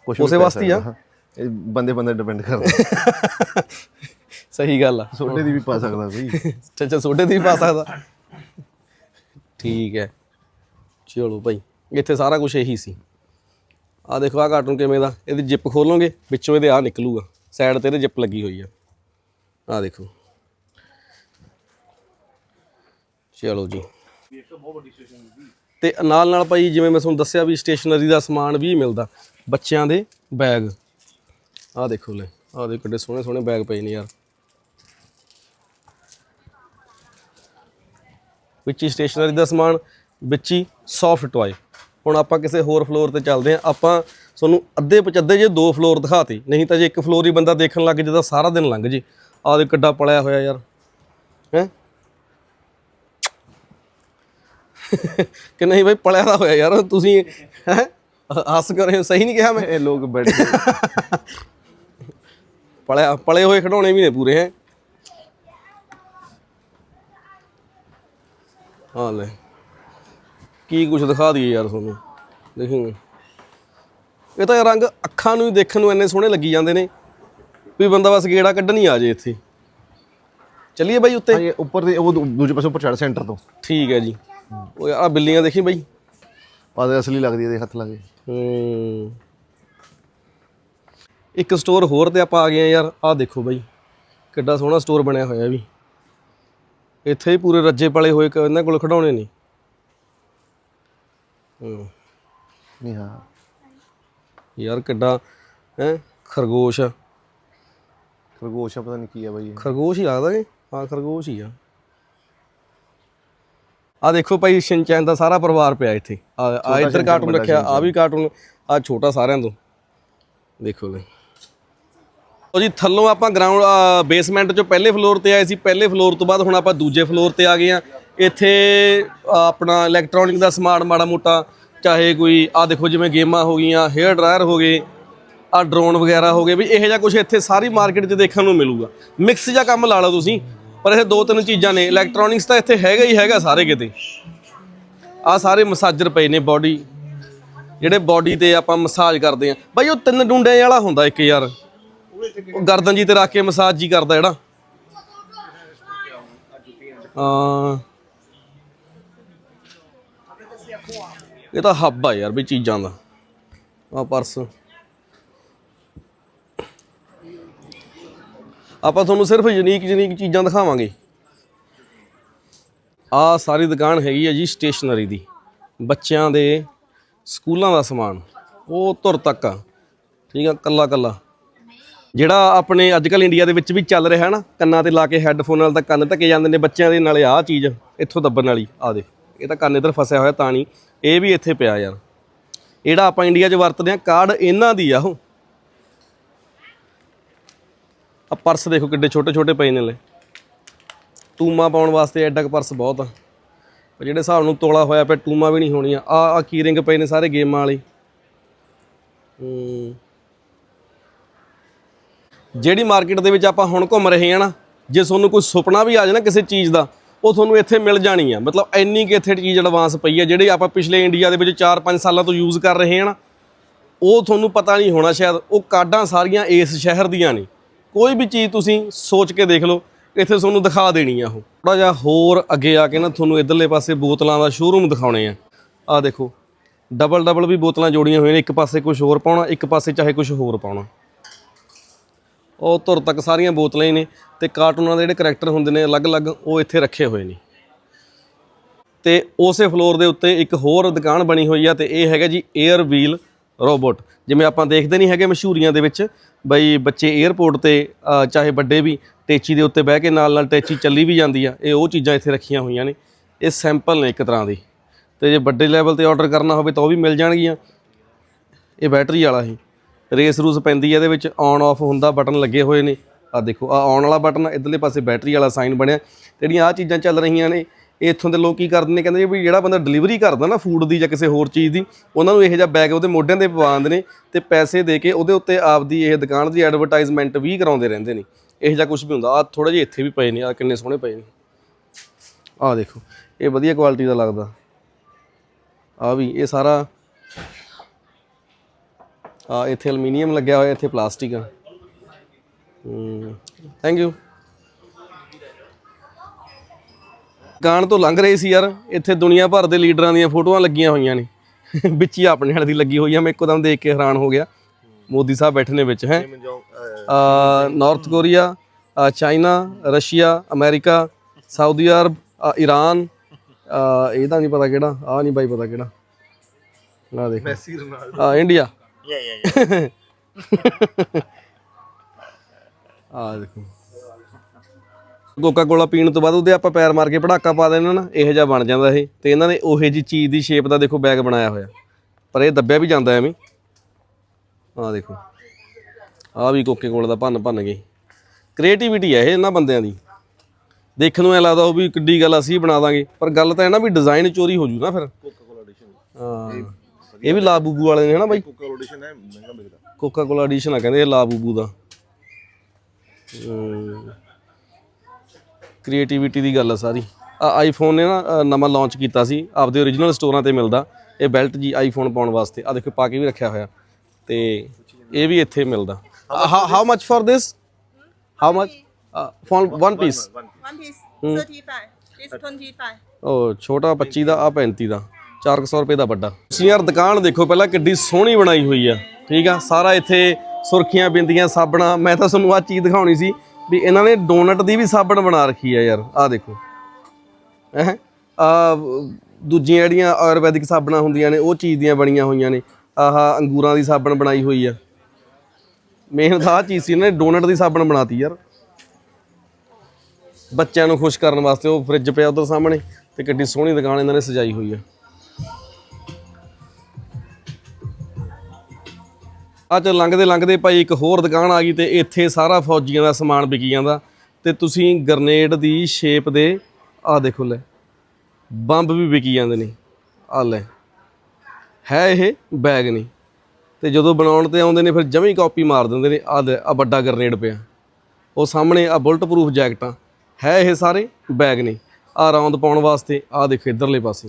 ਕੁਛ ਉਸੇ ਵਾਸਤੇ ਆ। ਇਹ ਬੰਦੇ ਬੰਦੇ ਡਿਪੈਂਡ ਕਰਦਾ ਸਹੀ ਗੱਲ ਆ। ਛੋਟੇ ਦੀ ਵੀ ਪਾ ਸਕਦਾ ਬਈ। ਅੱਛਾ ਅੱਛਾ ਸੋਡੇ ਦੀ ਵੀ ਪਾ ਸਕਦਾ। ਠੀਕ ਹੈ। ਚਲੋ ਭਾਈ ਇੱਥੇ ਸਾਰਾ ਕੁਝ ਇਹੀ ਸੀ। ਆ ਦੇਖੋ, ਆ ਕਾਰਟੂਨ ਕਿਵੇਂ ਦਾ? ਇਹਦੀ ਜਿੱਪ ਖੋਲੋਗੇ, ਵਿੱਚੋਂ ਇਹਦੇ ਆ ਨਿਕਲੂਗਾ। ਸਾਈਡ ਤੇ ਇਹਦੇ ਜਿੱਪ ਲੱਗੀ ਹੋਈ ਆ। ਆ ਦੇਖੋ। ਚਲੋ ਜੀ। ਤੇ ਨਾਲ ਨਾਲ ਭਾਈ, ਜਿਵੇਂ ਮੈਂ ਤੁਹਾਨੂੰ ਦੱਸਿਆ ਵੀ ਸਟੇਸ਼ਨਰੀ ਦਾ ਸਮਾਨ ਵੀ ਮਿਲਦਾ, ਬੱਚਿਆਂ ਦੇ ਬੈਗ ਆ ਦੇਖੋ ਲੈ, ਆ ਦੇਖੋ ਕਿੱਡੇ ਸੋਹਣੇ ਸੋਹਣੇ ਬੈਗ ਪਏ ਨੇ ਯਾਰ। ਵਿੱਚ ਹੀ ਸਟੇਸ਼ਨਰੀ ਦਾ ਸਮਾਨ, ਵਿੱਚ ਹੀ ਸੌਫਟ ਟੌਏ ਹੁਣ ਆਪਾਂ ਕਿਸੇ ਹੋਰ ਫਲੋਰ ਤੇ ਚੱਲਦੇ ਹਾਂ ਆਪਾਂ ਤੁਹਾਨੂੰ ਅੱਧੇ ਪਚੱਧੇ ਜੇ ਦੋ ਫਲੋਰ ਦਿਖਾਤੇ ਨਹੀਂ ਤਾਂ ਜੇ ਇੱਕ ਫਲੋਰ ਹੀ ਬੰਦਾ ਦੇਖਣ ਲੱਗ ਜੇ ਤਾਂ ਸਾਰਾ ਦਿਨ ਲੰਘ ਜੇ। ਆਹ ਦੇ ਕਿੱਡਾ ਪਲਿਆ ਹੋਇਆ ਯਾਰ। ਹੈ? ਕਿ ਨਹੀਂ ਬਈ ਪਲਿਆ ਦਾ ਹੋਇਆ ਯਾਰ ਤੁਸੀਂ ਹੈ? ਹੱਸ ਕਰ ਰਹੇ ਹੋ? ਸਹੀ ਨਹੀਂ ਕਿਹਾ ਮੈਂ? ਇਹ ਲੋਕ ਬੈਠ ਕੇ ਪਲਿਆ ਪਲੇ ਹੋਏ ਖਿਡੌਣੇ ਵੀ ਨੇ ਪੂਰੇ ਹੈ? ਹਾਂ ਲੈ। ਕੀ ਕੁਝ ਦਿਖਾ ਦਈਏ ਯਾਰ ਤੁਹਾਨੂੰ? ਦੇਖੂਗੇ ਇਹ ਤਾਂ ਰੰਗ ਅੱਖਾਂ ਨੂੰ ਹੀ ਦੇਖਣ ਨੂੰ ਇੰਨੇ ਸੋਹਣੇ ਲੱਗੀ ਜਾਂਦੇ ਨੇ। ਵੀ ਬੰਦਾ ਬਸ ਗੇੜਾ ਕੱਢਣ ਹੀ ਆ ਜੇ ਇੱਥੇ। ਚੱਲੀਏ ਬਾਈ ਉੱਤੇ। ਹਾਂ, ਇਹ ਉੱਪਰ ਦੇ ਉਹ ਦੂ- ਦੂਜੇ ਪਾਸੇ ਉੱਪਰ ਚੜ ਸੈਂਟਰ ਤੋਂ। ਠੀਕ ਹੈ ਜੀ। ਉਹ ਆ ਬਿੱਲੀਆਂ ਦੇਖੀ ਬਾਈ। ਪਾਦੇ ਅਸਲੀ ਲੱਗਦੀ ਇਹਦੇ ਹੱਥ ਲੱਗੇ। ਹੂੰ। ਇੱਕ ਸਟੋਰ ਹੋਰ ਤੇ ਆਪਾਂ ਆ ਗਏ ਆ ਯਾਰ। ਆਹ ਦੇਖੋ ਬਾਈ। ਕਿੱਡਾ ਸੋਹਣਾ ਸਟੋਰ ਬਣਿਆ ਹੋਇਆ ਵੀ। ਇੱਥੇ ਹੀ ਪੂਰੇ ਰੱਜੇ ਪਲੇ ਹੋਏ ਕ- ਇਹਨਾਂ ਕੋਲ ਖਿਡੌਣੇ ਨੇ। ਹੂੰ। ਨਹੀਂ ਹਾਂ। ਯਾਰ ਕਿੱਡਾ ਹੈ? ਖਰਗੋਸ਼ ਖਰਗੋਸ਼ ਆ, ਪਤਾ ਨਹੀਂ ਕੀ ਆ ਬਈ ਇਹ। ਖਰਗੋਸ਼ ਹੀ ਲੱਗਦਾ ਕਿ? ਹਾਂ ਖਰਗੋਸ਼ ਹੀ ਆ। ਆ ਦੇਖੋ ਭਾਈ ਸ਼ਿਨਚੈਨ ਦਾ ਸਾਰਾ ਪਰਿਵਾਰ ਪਿਆ ਇੱਥੇ। ਆ ਆ ਇੱਧਰ ਕਾਰਟੂਨ ਰੱਖਿਆ ਆ ਵੀ ਕਾਰਟੂਨ ਆ ਛੋਟਾ ਸਾਰਿਆਂ ਤੋਂ। ਦੇਖੋ ਲੈ। ਉਹ ਜੀ ਥੱਲੋਂ ਆਪਾਂ ਗਰਾਊਂਡ ਬੇਸਮੈਂਟ ਚੋਂ ਪਹਿਲੇ ਫਲੋਰ ਤੇ ਆਏ ਸੀ। ਪਹਿਲੇ ਫਲੋਰ ਤੋਂ ਬਾਅਦ ਹੁਣ ਆਪਾਂ ਦੂਜੇ ਫਲੋਰ ਤੇ ਆ ਗਏ ਆ। ਇੱਥੇ ਆਪਣਾ ਇਲੈਕਟ੍ਰੋਨਿਕ ਦਾ ਸਮਾਨ ਮਾੜਾ ਮੋਟਾ, ਚਾਹੇ ਕੋਈ ਆ ਦੇਖੋ ਜਿਵੇਂ ਗੇਮਾਂ ਹੋ ਗਈਆਂ ਹੇਅਰ ਡਰਾਇਰ ਹੋ ਗਏ ਆ ਡਰੋਨ ਵਗੈਰਾ ਹੋ ਗਏ, ਵੀ ਇਹੋ ਜਿਹਾ ਕੁਝ ਇੱਥੇ ਸਾਰੀ ਮਾਰਕੀਟ 'ਚ ਦੇਖਣ ਨੂੰ ਮਿਲੂਗਾ। ਮਿਕਸ ਜਿਹਾ ਕੰਮ ਲਾ ਲਓ ਤੁਸੀਂ, ਪਰ ਇਹ ਦੋ ਤਿੰਨ ਚੀਜ਼ਾਂ ਨੇ ਇਲੈਕਟ੍ਰੋਨਿਕਸ ਤਾਂ ਇੱਥੇ ਹੈਗਾ ਹੀ ਹੈਗਾ ਸਾਰੇ ਕਿਤੇ। ਆ ਸਾਰੇ ਮਸਾਜਰ ਪਏ ਨੇ ਬਾਡੀ ਜਿਹੜੇ ਬਾਡੀ ਤੇ ਆਪਾਂ ਮਸਾਜ ਕਰਦੇ ਆ ਬਾਈ, ਉਹ ਤਿੰਨ ਡੁੰਡਿਆਂ ਵਾਲਾ ਹੁੰਦਾ ਇੱਕ ਯਾਰ। ਉਹ ਗਰਦਨ ਜੀ ਤੇ ਰੱਖ ਕੇ ਮਸਾਜ ਜੀ ਕਰਦਾ ਜਿਹੜਾ। ਹਾਂ। ਇਹ ਤਾਂ ਹੱਬ ਆ ਯਾਰ ਵੀ ਚੀਜ਼ਾਂ ਦਾ। ਆ ਪਰਸ। ਆਪਾਂ ਤੁਹਾਨੂੰ ਸਿਰਫ ਯੂਨੀਕ ਯੂਨੀਕ ਚੀਜ਼ਾਂ ਦਿਖਾਵਾਂਗੇ। ਆ ਸਾਰੀ ਦੁਕਾਨ ਹੈਗੀ ਆ ਜੀ ਸਟੇਸ਼ਨਰੀ ਦੀ। ਬੱਚਿਆਂ ਦੇ, ਸਕੂਲਾਂ ਦਾ ਸਮਾਨ। ਉਹ ਧੁਰ ਤੱਕ ਆ। ਠੀਕ ਆ, ਕੱਲਾ ਕੱਲਾ। ਜਿਹੜਾ ਆਪਣੇ ਅੱਜ ਕੱਲ ਇੰਡੀਆ ਦੇ ਵਿੱਚ ਵੀ ਚੱਲ ਰਿਹਾ ਨਾ, ਕੰਨਾਂ ਤੇ ਲਾ ਕੇ ਹੈੱਡਫੋਨ ਨਾਲ ਤਾਂ ਕੰਨ ਧੱਕੇ ਜਾਂਦੇ ਨੇ ਬੱਚਿਆਂ ਦੇ, ਨਾਲੇ ਆਹ ਚੀਜ਼ ਇੱਥੋਂ ਦੱਬਣ ਵਾਲੀ। ਆ ਦੇ ਇਹ ਤਾਂ ਕੰਨ ਇਧਰ ਫਸਿਆ ਹੋਇਆ, ਤਾਂ ਨਹੀਂ। ਇਹ ਵੀ ਇੱਥੇ ਪਿਆ ਯਾਰ। ਜਿਹੜਾ ਆਪਾਂ ਇੰਡੀਆ 'ਚ ਵਰਤਦੇ ਆ ਕਾਰਡ ਇਹਨਾਂ ਦੀ ਆ ਉਹ। ਆ ਪਰਸ ਦੇਖੋ ਕਿੱਡੇ ਛੋਟੇ ਛੋਟੇ ਪਏ ਨੇ ਲੈ। ਟੂਮਾ ਪਾਉਣ ਵਾਸਤੇ ਐਡਾ ਕੁ ਪਰਸ ਬਹੁਤ ਆ। ਪਰ ਜਿਹੜੇ ਹਿਸਾਬ ਨੂੰ ਤੋਲਾ ਹੋਇਆ ਪਿਆ, ਟੂਮਾ ਵੀ ਨਹੀਂ ਹੋਣੀਆਂ ਆ। ਆ ਕੀ ਰਿੰਗ ਪਏ ਨੇ ਸਾਰੇ ਗੇਮਾਂ ਵਾਲੇ। ਜਿਹੜੀ ਮਾਰਕੀਟ ਦੇ ਵਿੱਚ ਆਪਾਂ ਹੁਣ ਘੁੰਮ ਰਹੇ ਹਾਂ ਨਾ, ਜੇ ਤੁਹਾਨੂੰ ਕੋਈ ਸੁਪਨਾ ਵੀ ਆ ਜਾਏ ਨਾ ਕਿਸੇ ਚੀਜ਼ ਦਾ ਉਹ ਤੁਹਾਨੂੰ ਇੱਥੇ ਮਿਲ ਜਾਣੀ ਆ। ਮਤਲਬ ਇੰਨੀ ਕਿ ਇੱਥੇ ਚੀਜ਼ ਐਡਵਾਂਸ ਪਈ ਆ, ਜਿਹੜੇ ਆਪਾਂ ਪਿਛਲੇ ਇੰਡੀਆ ਦੇ ਵਿੱਚ 4-5 ਸਾਲਾਂ ਤੋਂ ਯੂਜ਼ ਕਰ ਰਹੇ ਹਾਂ ਨਾ, ਉਹ ਤੁਹਾਨੂੰ ਪਤਾ ਨਹੀਂ ਹੋਣਾ ਸ਼ਾਇਦ, ਉਹ ਕਾਰਡਾਂ ਸਾਰੀਆਂ ਇਸ ਸ਼ਹਿਰ ਦੀਆਂ ਨੇ। ਕੋਈ ਵੀ ਚੀਜ਼ ਤੁਸੀਂ ਸੋਚ ਕੇ ਦੇਖ ਲਓ, ਇੱਥੇ ਤੁਹਾਨੂੰ ਦਿਖਾ ਦੇਣੀ ਆ ਉਹ। ਥੋੜਾ ਜਿਹਾ ਹੋਰ ਅੱਗੇ ਆ ਕੇ ਨਾ ਤੁਹਾਨੂੰ ਇਧਰਲੇ ਪਾਸੇ ਬੋਤਲਾਂ ਦਾ ਸ਼ੋਰੂਮ ਦਿਖਾਉਣੇ ਆ। ਆ ਦੇਖੋ ਡਬਲ ਡਬਲ ਵੀ ਬੋਤਲਾਂ ਜੋੜੀਆਂ ਹੋਈਆਂ ਨੇ, ਇੱਕ ਪਾਸੇ ਕੁਝ ਹੋਰ ਪਾਉਣਾ, ਇੱਕ ਪਾਸੇ ਚਾਹੇ ਕੁਝ ਹੋਰ ਪਾਉਣਾ। ਉਹ ਧੁਰ ਤੱਕ ਸਾਰੀਆਂ ਬੋਤਲਾਂ ਹੀ ਨੇ ਤੇ ਕਾਰਟੂਨਾਂ ਦੇ ਜਿਹੜੇ ਕਰੈਕਟਰ ਹੁੰਦੇ ਨੇ ਅਲੱਗ-ਅਲੱਗ, ਉਹ ਇੱਥੇ ਰੱਖੇ ਹੋਏ ਨੇ। ਤੇ ਉਸੇ ਫਲੋਰ ਦੇ ਉੱਤੇ ਇੱਕ ਹੋਰ ਦੁਕਾਨ ਬਣੀ ਹੋਈ ਆ ਤੇ ਇਹ ਹੈਗਾ ਜੀ 에ਅਰ ਵੀਲ ਰੋਬੋਟ ਜਿਵੇਂ ਆਪਾਂ ਦੇਖਦੇ ਨਹੀਂ ਹੈਗੇ ਮਸ਼ਹੂਰੀਆਂ ਦੇ ਵਿੱਚ, ਬਈ ਬੱਚੇ 에ਅਰਪੋਰਟ ਤੇ ਚਾਹੇ ਵੱਡੇ ਵੀ, ਟੇਚੀ ਦੇ ਉੱਤੇ ਬਹਿ ਕੇ ਨਾਲ ਨਾਲ ਟੇਚੀ ਚੱਲੀ ਵੀ ਜਾਂਦੀ ਆ, ਇਹ ਉਹ ਚੀਜ਼ਾਂ ਇੱਥੇ ਰੱਖੀਆਂ ਹੋਈਆਂ ਨੇ। ਇਹ ਸੈਂਪਲ ਨੇ ਇੱਕ ਤਰ੍ਹਾਂ ਦੀ। ਤੇ ਜੇ ਵੱਡੇ ਲੈਵਲ ਤੇ ਆਰਡਰ ਕਰਨਾ ਹੋਵੇ ਤਾਂ ਉਹ ਵੀ ਮਿਲ ਜਾਣਗੀਆਂ। ਇਹ ਬੈਟਰੀ ਵਾਲਾ ਹੀ ਰੇਸ ਰੂਸ ਪੈਂਦੀ ਹੈ ਇਹਦੇ ਵਿੱਚ ਔਨ ਆਫ ਹੁੰਦਾ, ਬਟਨ ਲੱਗੇ ਹੋਏ ਨੇ। ਆ ਦੇਖੋ ਆ ਔਨ ਵਾਲਾ ਬਟਨ ਇਧਰਲੇ ਪਾਸੇ ਬੈਟਰੀ ਵਾਲਾ ਸਾਈਨ ਬਣਿਆ। ਜਿਹੜੀਆਂ ਆ ਚੀਜ਼ਾਂ ਚੱਲ ਰਹੀਆਂ ਨੇ, ਇਹ ਇੱਥੋਂ ਦੇ ਲੋਕ ਕੀ ਕਰਦੇ ਨੇ, ਕਹਿੰਦੇ ਵੀ ਜਿਹੜਾ ਬੰਦਾ ਡਿਲੀਵਰੀ ਕਰਦਾ ਨਾ ਫੂਡ ਦੀ ਜਾਂ ਕਿਸੇ ਹੋਰ ਚੀਜ਼ ਦੀ, ਉਹਨਾਂ ਨੂੰ ਇਹੋ ਜਿਹਾ ਬੈਗ ਉਹਦੇ ਮੋਢਿਆਂ ਤੇ ਪਵਾਉਂਦੇ ਨੇ ਤੇ ਪੈਸੇ ਦੇ ਕੇ ਉਹਦੇ ਉੱਤੇ ਆਪਦੀ ਇਹ ਦੁਕਾਨ ਦੀ ਐਡਵਰਟਾਈਜ਼ਮੈਂਟ ਵੀ ਕਰਾਉਂਦੇ ਰਹਿੰਦੇ ਨੇ। ਇਹੋ ਜਿਹਾ ਕੁਝ ਵੀ ਹੁੰਦਾ। ਆ ਥੋੜਾ ਜਿਹਾ ਇੱਥੇ ਵੀ ਪਏ ਨੇ ਆ ਕਿੰਨੇ ਸੋਹਣੇ ਪਏ ਨੇ। ਆ ਦੇਖੋ, ਇਹ ਵਧੀਆ ਕੁਆਲਿਟੀ ਦਾ ਲੱਗਦਾ। ਆ ਵੀ, ਇਹ ਸਾਰਾ ਆ ਇੱਥੇ ਐਲੂਮੀਨੀਅਮ ਲੱਗਿਆ ਹੋਇਆ ਇੱਥੇ ਪਲਾਸਟਿਕ ਆ। ਥੈਂਕ ਯੂ ਗਾਣ ਤੋਂ ਲੰਘ ਰਹੇ ਸੀ ਯਾਰ ਇੱਥੇ ਦੁਨੀਆ ਭਰ ਦੇ ਲੀਡਰਾਂ ਦੀਆਂ ਫੋਟੋਆਂ ਲੱਗੀਆਂ ਹੋਈਆਂ ਨੇ। ਵਿੱਚ ਹੀ ਆਪਣੇ ਵਾਲੇ ਦੀ ਲੱਗੀ ਹੋਈ ਆ ਮੈਂ ਇੱਕਦਮ ਦੇਖ ਕੇ ਹੈਰਾਨ ਹੋ ਗਿਆ। ਮੋਦੀ ਸਾਹਿਬ ਬੈਠੇ ਨੇ ਵਿੱਚ ਹੈ। North Korea China Russia America Saudi Arab Iran ਇਹਦਾ ਨਹੀਂ ਪਤਾ ਕਿਹੜਾ ਆ ਨਹੀਂ ਬਾਈ ਪਤਾ ਕਿਹੜਾ। ਆ ਦੇਖ। ਮੈਸੀ ਰੋਨਾਲਡੋ ਆ ਇੰਡੀਆ Yeah, yeah, yeah. ਆ ਦੇਖੋ। ਕੋਕਾ ਕੋਲਾ ਪੀਣ ਤੋਂ ਬਾਅਦ ਉਹਦੇ ਆਪਾਂ ਪੈਰ ਮਾਰ ਕੇ ਪੜਾਕਾ ਪਾ ਦੇਣਾ ਨਾ ਇਹੋ ਜਿਹਾ ਬਣ ਜਾਂਦਾ ਇਹ। ਤੇ ਇਹਨਾਂ ਨੇ ਉਹੇ ਜੀ ਚੀਜ਼ ਦੀ ਸ਼ੇਪ ਦਾ ਦੇਖੋ ਬੈਗ ਬਣਾਇਆ ਹੋਇਆ। ਪਰ ਇਹ ਦੱਬਿਆ ਵੀ ਜਾਂਦਾ ਐਵੇਂ। ਆ ਦੇਖੋ। ਆ ਵੀ ਕੋਕੇ ਕੋਲਾ ਦਾ ਭੰਨ ਭੰਨ ਗਏ ਕ੍ਰੀਏਟੀਵਿਟੀ ਹੈ ਇਹ ਇਹਨਾਂ ਬੰਦਿਆਂ ਦੀ। ਦੇਖਣ ਨੂੰ ਐ ਲੱਗਦਾ ਉਹ ਵੀ ਕਿੱਡੀ ਗੱਲ ਅਸੀਂ ਬਣਾ ਦਾਂਗੇ। ਪਰ ਗੱਲ ਤਾਂ ਇਹ ਨਾ ਵੀ ਡਿਜ਼ਾਈਨ ਚੋਰੀ ਹੋ ਜੂ ਨਾ ਫਿਰ। ਕੋਕਾ ਕੋਲਾ ਐਡੀਸ਼ਨ ਹਾਂ। ਇਹ ਵੀ ਲਾ ਬੂਬੂ ਵਾਲੇ ਨੇ ਹਨਾ ਬਾਈ? ਕੋਕਾ ਕੋਲਾ ਐਡੀਸ਼ਨ ਹੈ ਮਹਿੰਗਾ ਮਿਲਦਾ। ਕੋਕਾ ਕੋਲਾ ਐਡੀਸ਼ਨ ਆ ਕਹਿੰਦੇ ਇਹ ਲਾ ਬੂਬੂ ਦਾ ਕ੍ਰੀਏਟੀਵਿਟੀ ਦੀ ਗੱਲ ਆ ਸਾਰੀ। ਆ ਆਈਫੋਨ ਨੇ ਨਾ ਨਵਾਂ ਲਾਂਚ ਕੀਤਾ ਸੀ। ਆਪਦੇ origignal ਸਟੋਰਾਂ ਤੇ ਮਿਲਦਾ। ਇਹ ਬੈਲਟ ਜੀ ਆਈਫੋਨ ਪਾਉਣ ਵਾਸਤੇ। ਆ ਦੇਖੋ ਪਾ ਕੇ ਵੀ ਰੱਖਿਆ ਹੋਇਆ। ਤੇ ਇਹ ਵੀ ਇੱਥੇ ਮਿਲਦਾ। How much for this how much for one piece One piece, 35. It's 25. ਉਹ ਛੋਟਾ 25 ਦਾ ਆ 35 ਦਾ। 400 ਰੁਪਏ ਦਾ ਵੱਡਾ। ਤੁਸੀਂ ਯਾਰ ਦੁਕਾਨ ਦੇਖੋ, ਪਹਿਲਾਂ ਕਿੱਡੀ ਸੋਹਣੀ ਬਣਾਈ ਹੋਈ ਆ। ਠੀਕ ਆ, ਸਾਰਾ ਇੱਥੇ ਸੁਰਖੀਆਂ ਬਿੰਦੀਆਂ ਸਾਬਣਾ। ਮੈਂ ਤਾਂ ਤੁਹਾਨੂੰ ਆ ਚੀਜ਼ ਦਿਖਾਉਣੀ ਸੀ ਵੀ ਇਹਨਾਂ ਨੇ ਡੋਨਟ ਦੀ ਵੀ ਸਾਬਣ ਬਣਾ ਰੱਖੀ ਆ ਯਾਰ। ਆ ਦੇਖੋ। ਹੈ? ਆ ਦੂਜੀਆਂ ਜਿਹੜੀਆਂ ਆਯੁਰਵੈਦਿਕ ਸਾਬਣਾਂ ਹੁੰਦੀਆਂ ਨੇ, ਉਹ ਚੀਜ਼ ਦੀਆਂ ਬਣੀਆਂ ਹੋਈਆਂ ਨੇ। ਆਹ ਅੰਗੂਰਾਂ ਦੀ ਸਾਬਣ ਬਣਾਈ ਹੋਈ ਆ। ਮੇਨ ਤਾਂ ਆ ਚੀਜ਼ ਸੀ, ਇਹਨਾਂ ਨੇ ਡੋਨਟ ਦੀ ਸਾਬਣ ਬਣਾਤੀ ਯਾਰ। ਬੱਚਿਆਂ ਨੂੰ ਖੁਸ਼ ਕਰਨ ਵਾਸਤੇ ਉਹ ਫ੍ਰਿਜ ਪਿਆ ਉਧਰ ਸਾਹਮਣੇ ਤੇ ਕਿੱਡੀ ਸੋਹਣੀ ਦੁਕਾਨ ਇਹਨਾਂ ਨੇ ਸਜਾਈ ਹੋਈ ਆ। ਅੱਜ ਲੰਘਦੇ ਲੰਘਦੇ ਭਾਈ ਇੱਕ ਹੋਰ ਦੁਕਾਨ ਆ ਗਈ ਤੇ ਇੱਥੇ ਸਾਰਾ ਫੌਜੀਆਂ ਦਾ ਸਮਾਨ ਵਿਕੀ ਜਾਂਦਾ। ਤੇ ਤੁਸੀਂ ਗਰਨੇਡ ਦੀ ਸ਼ੇਪ ਦੇ ਆ ਦੇਖੋ ਲੈ, ਬੰਬ ਵੀ ਵਿਕੀ ਜਾਂਦੇ ਨੇ। ਆ ਲੈ, ਹੈ ਇਹ ਬੈਗ ਨਹੀਂ। ਤੇ ਜਦੋਂ ਬਣਾਉਣ ਤੇ ਆਉਂਦੇ ਨੇ, ਫਿਰ ਜਮੀ ਕਾਪੀ ਮਾਰ ਦਿੰਦੇ ਨੇ। ਆ ਆ ਵੱਡਾ ਗਰਨੇਡ ਪਿਆ। ਉਹ ਸਾਹਮਣੇ ਆ ਬੁਲਟ ਪ੍ਰੂਫ ਜੈਕਟਾਂ। ਹੈ ਇਹ ਸਾਰੇ ਬੈਗ ਨੇ ਆ ਰੌਂਦ ਪਾਉਣ ਵਾਸਤੇ ਆ ਦੇਖੋ ਇਧਰਲੇ ਪਾਸੇ।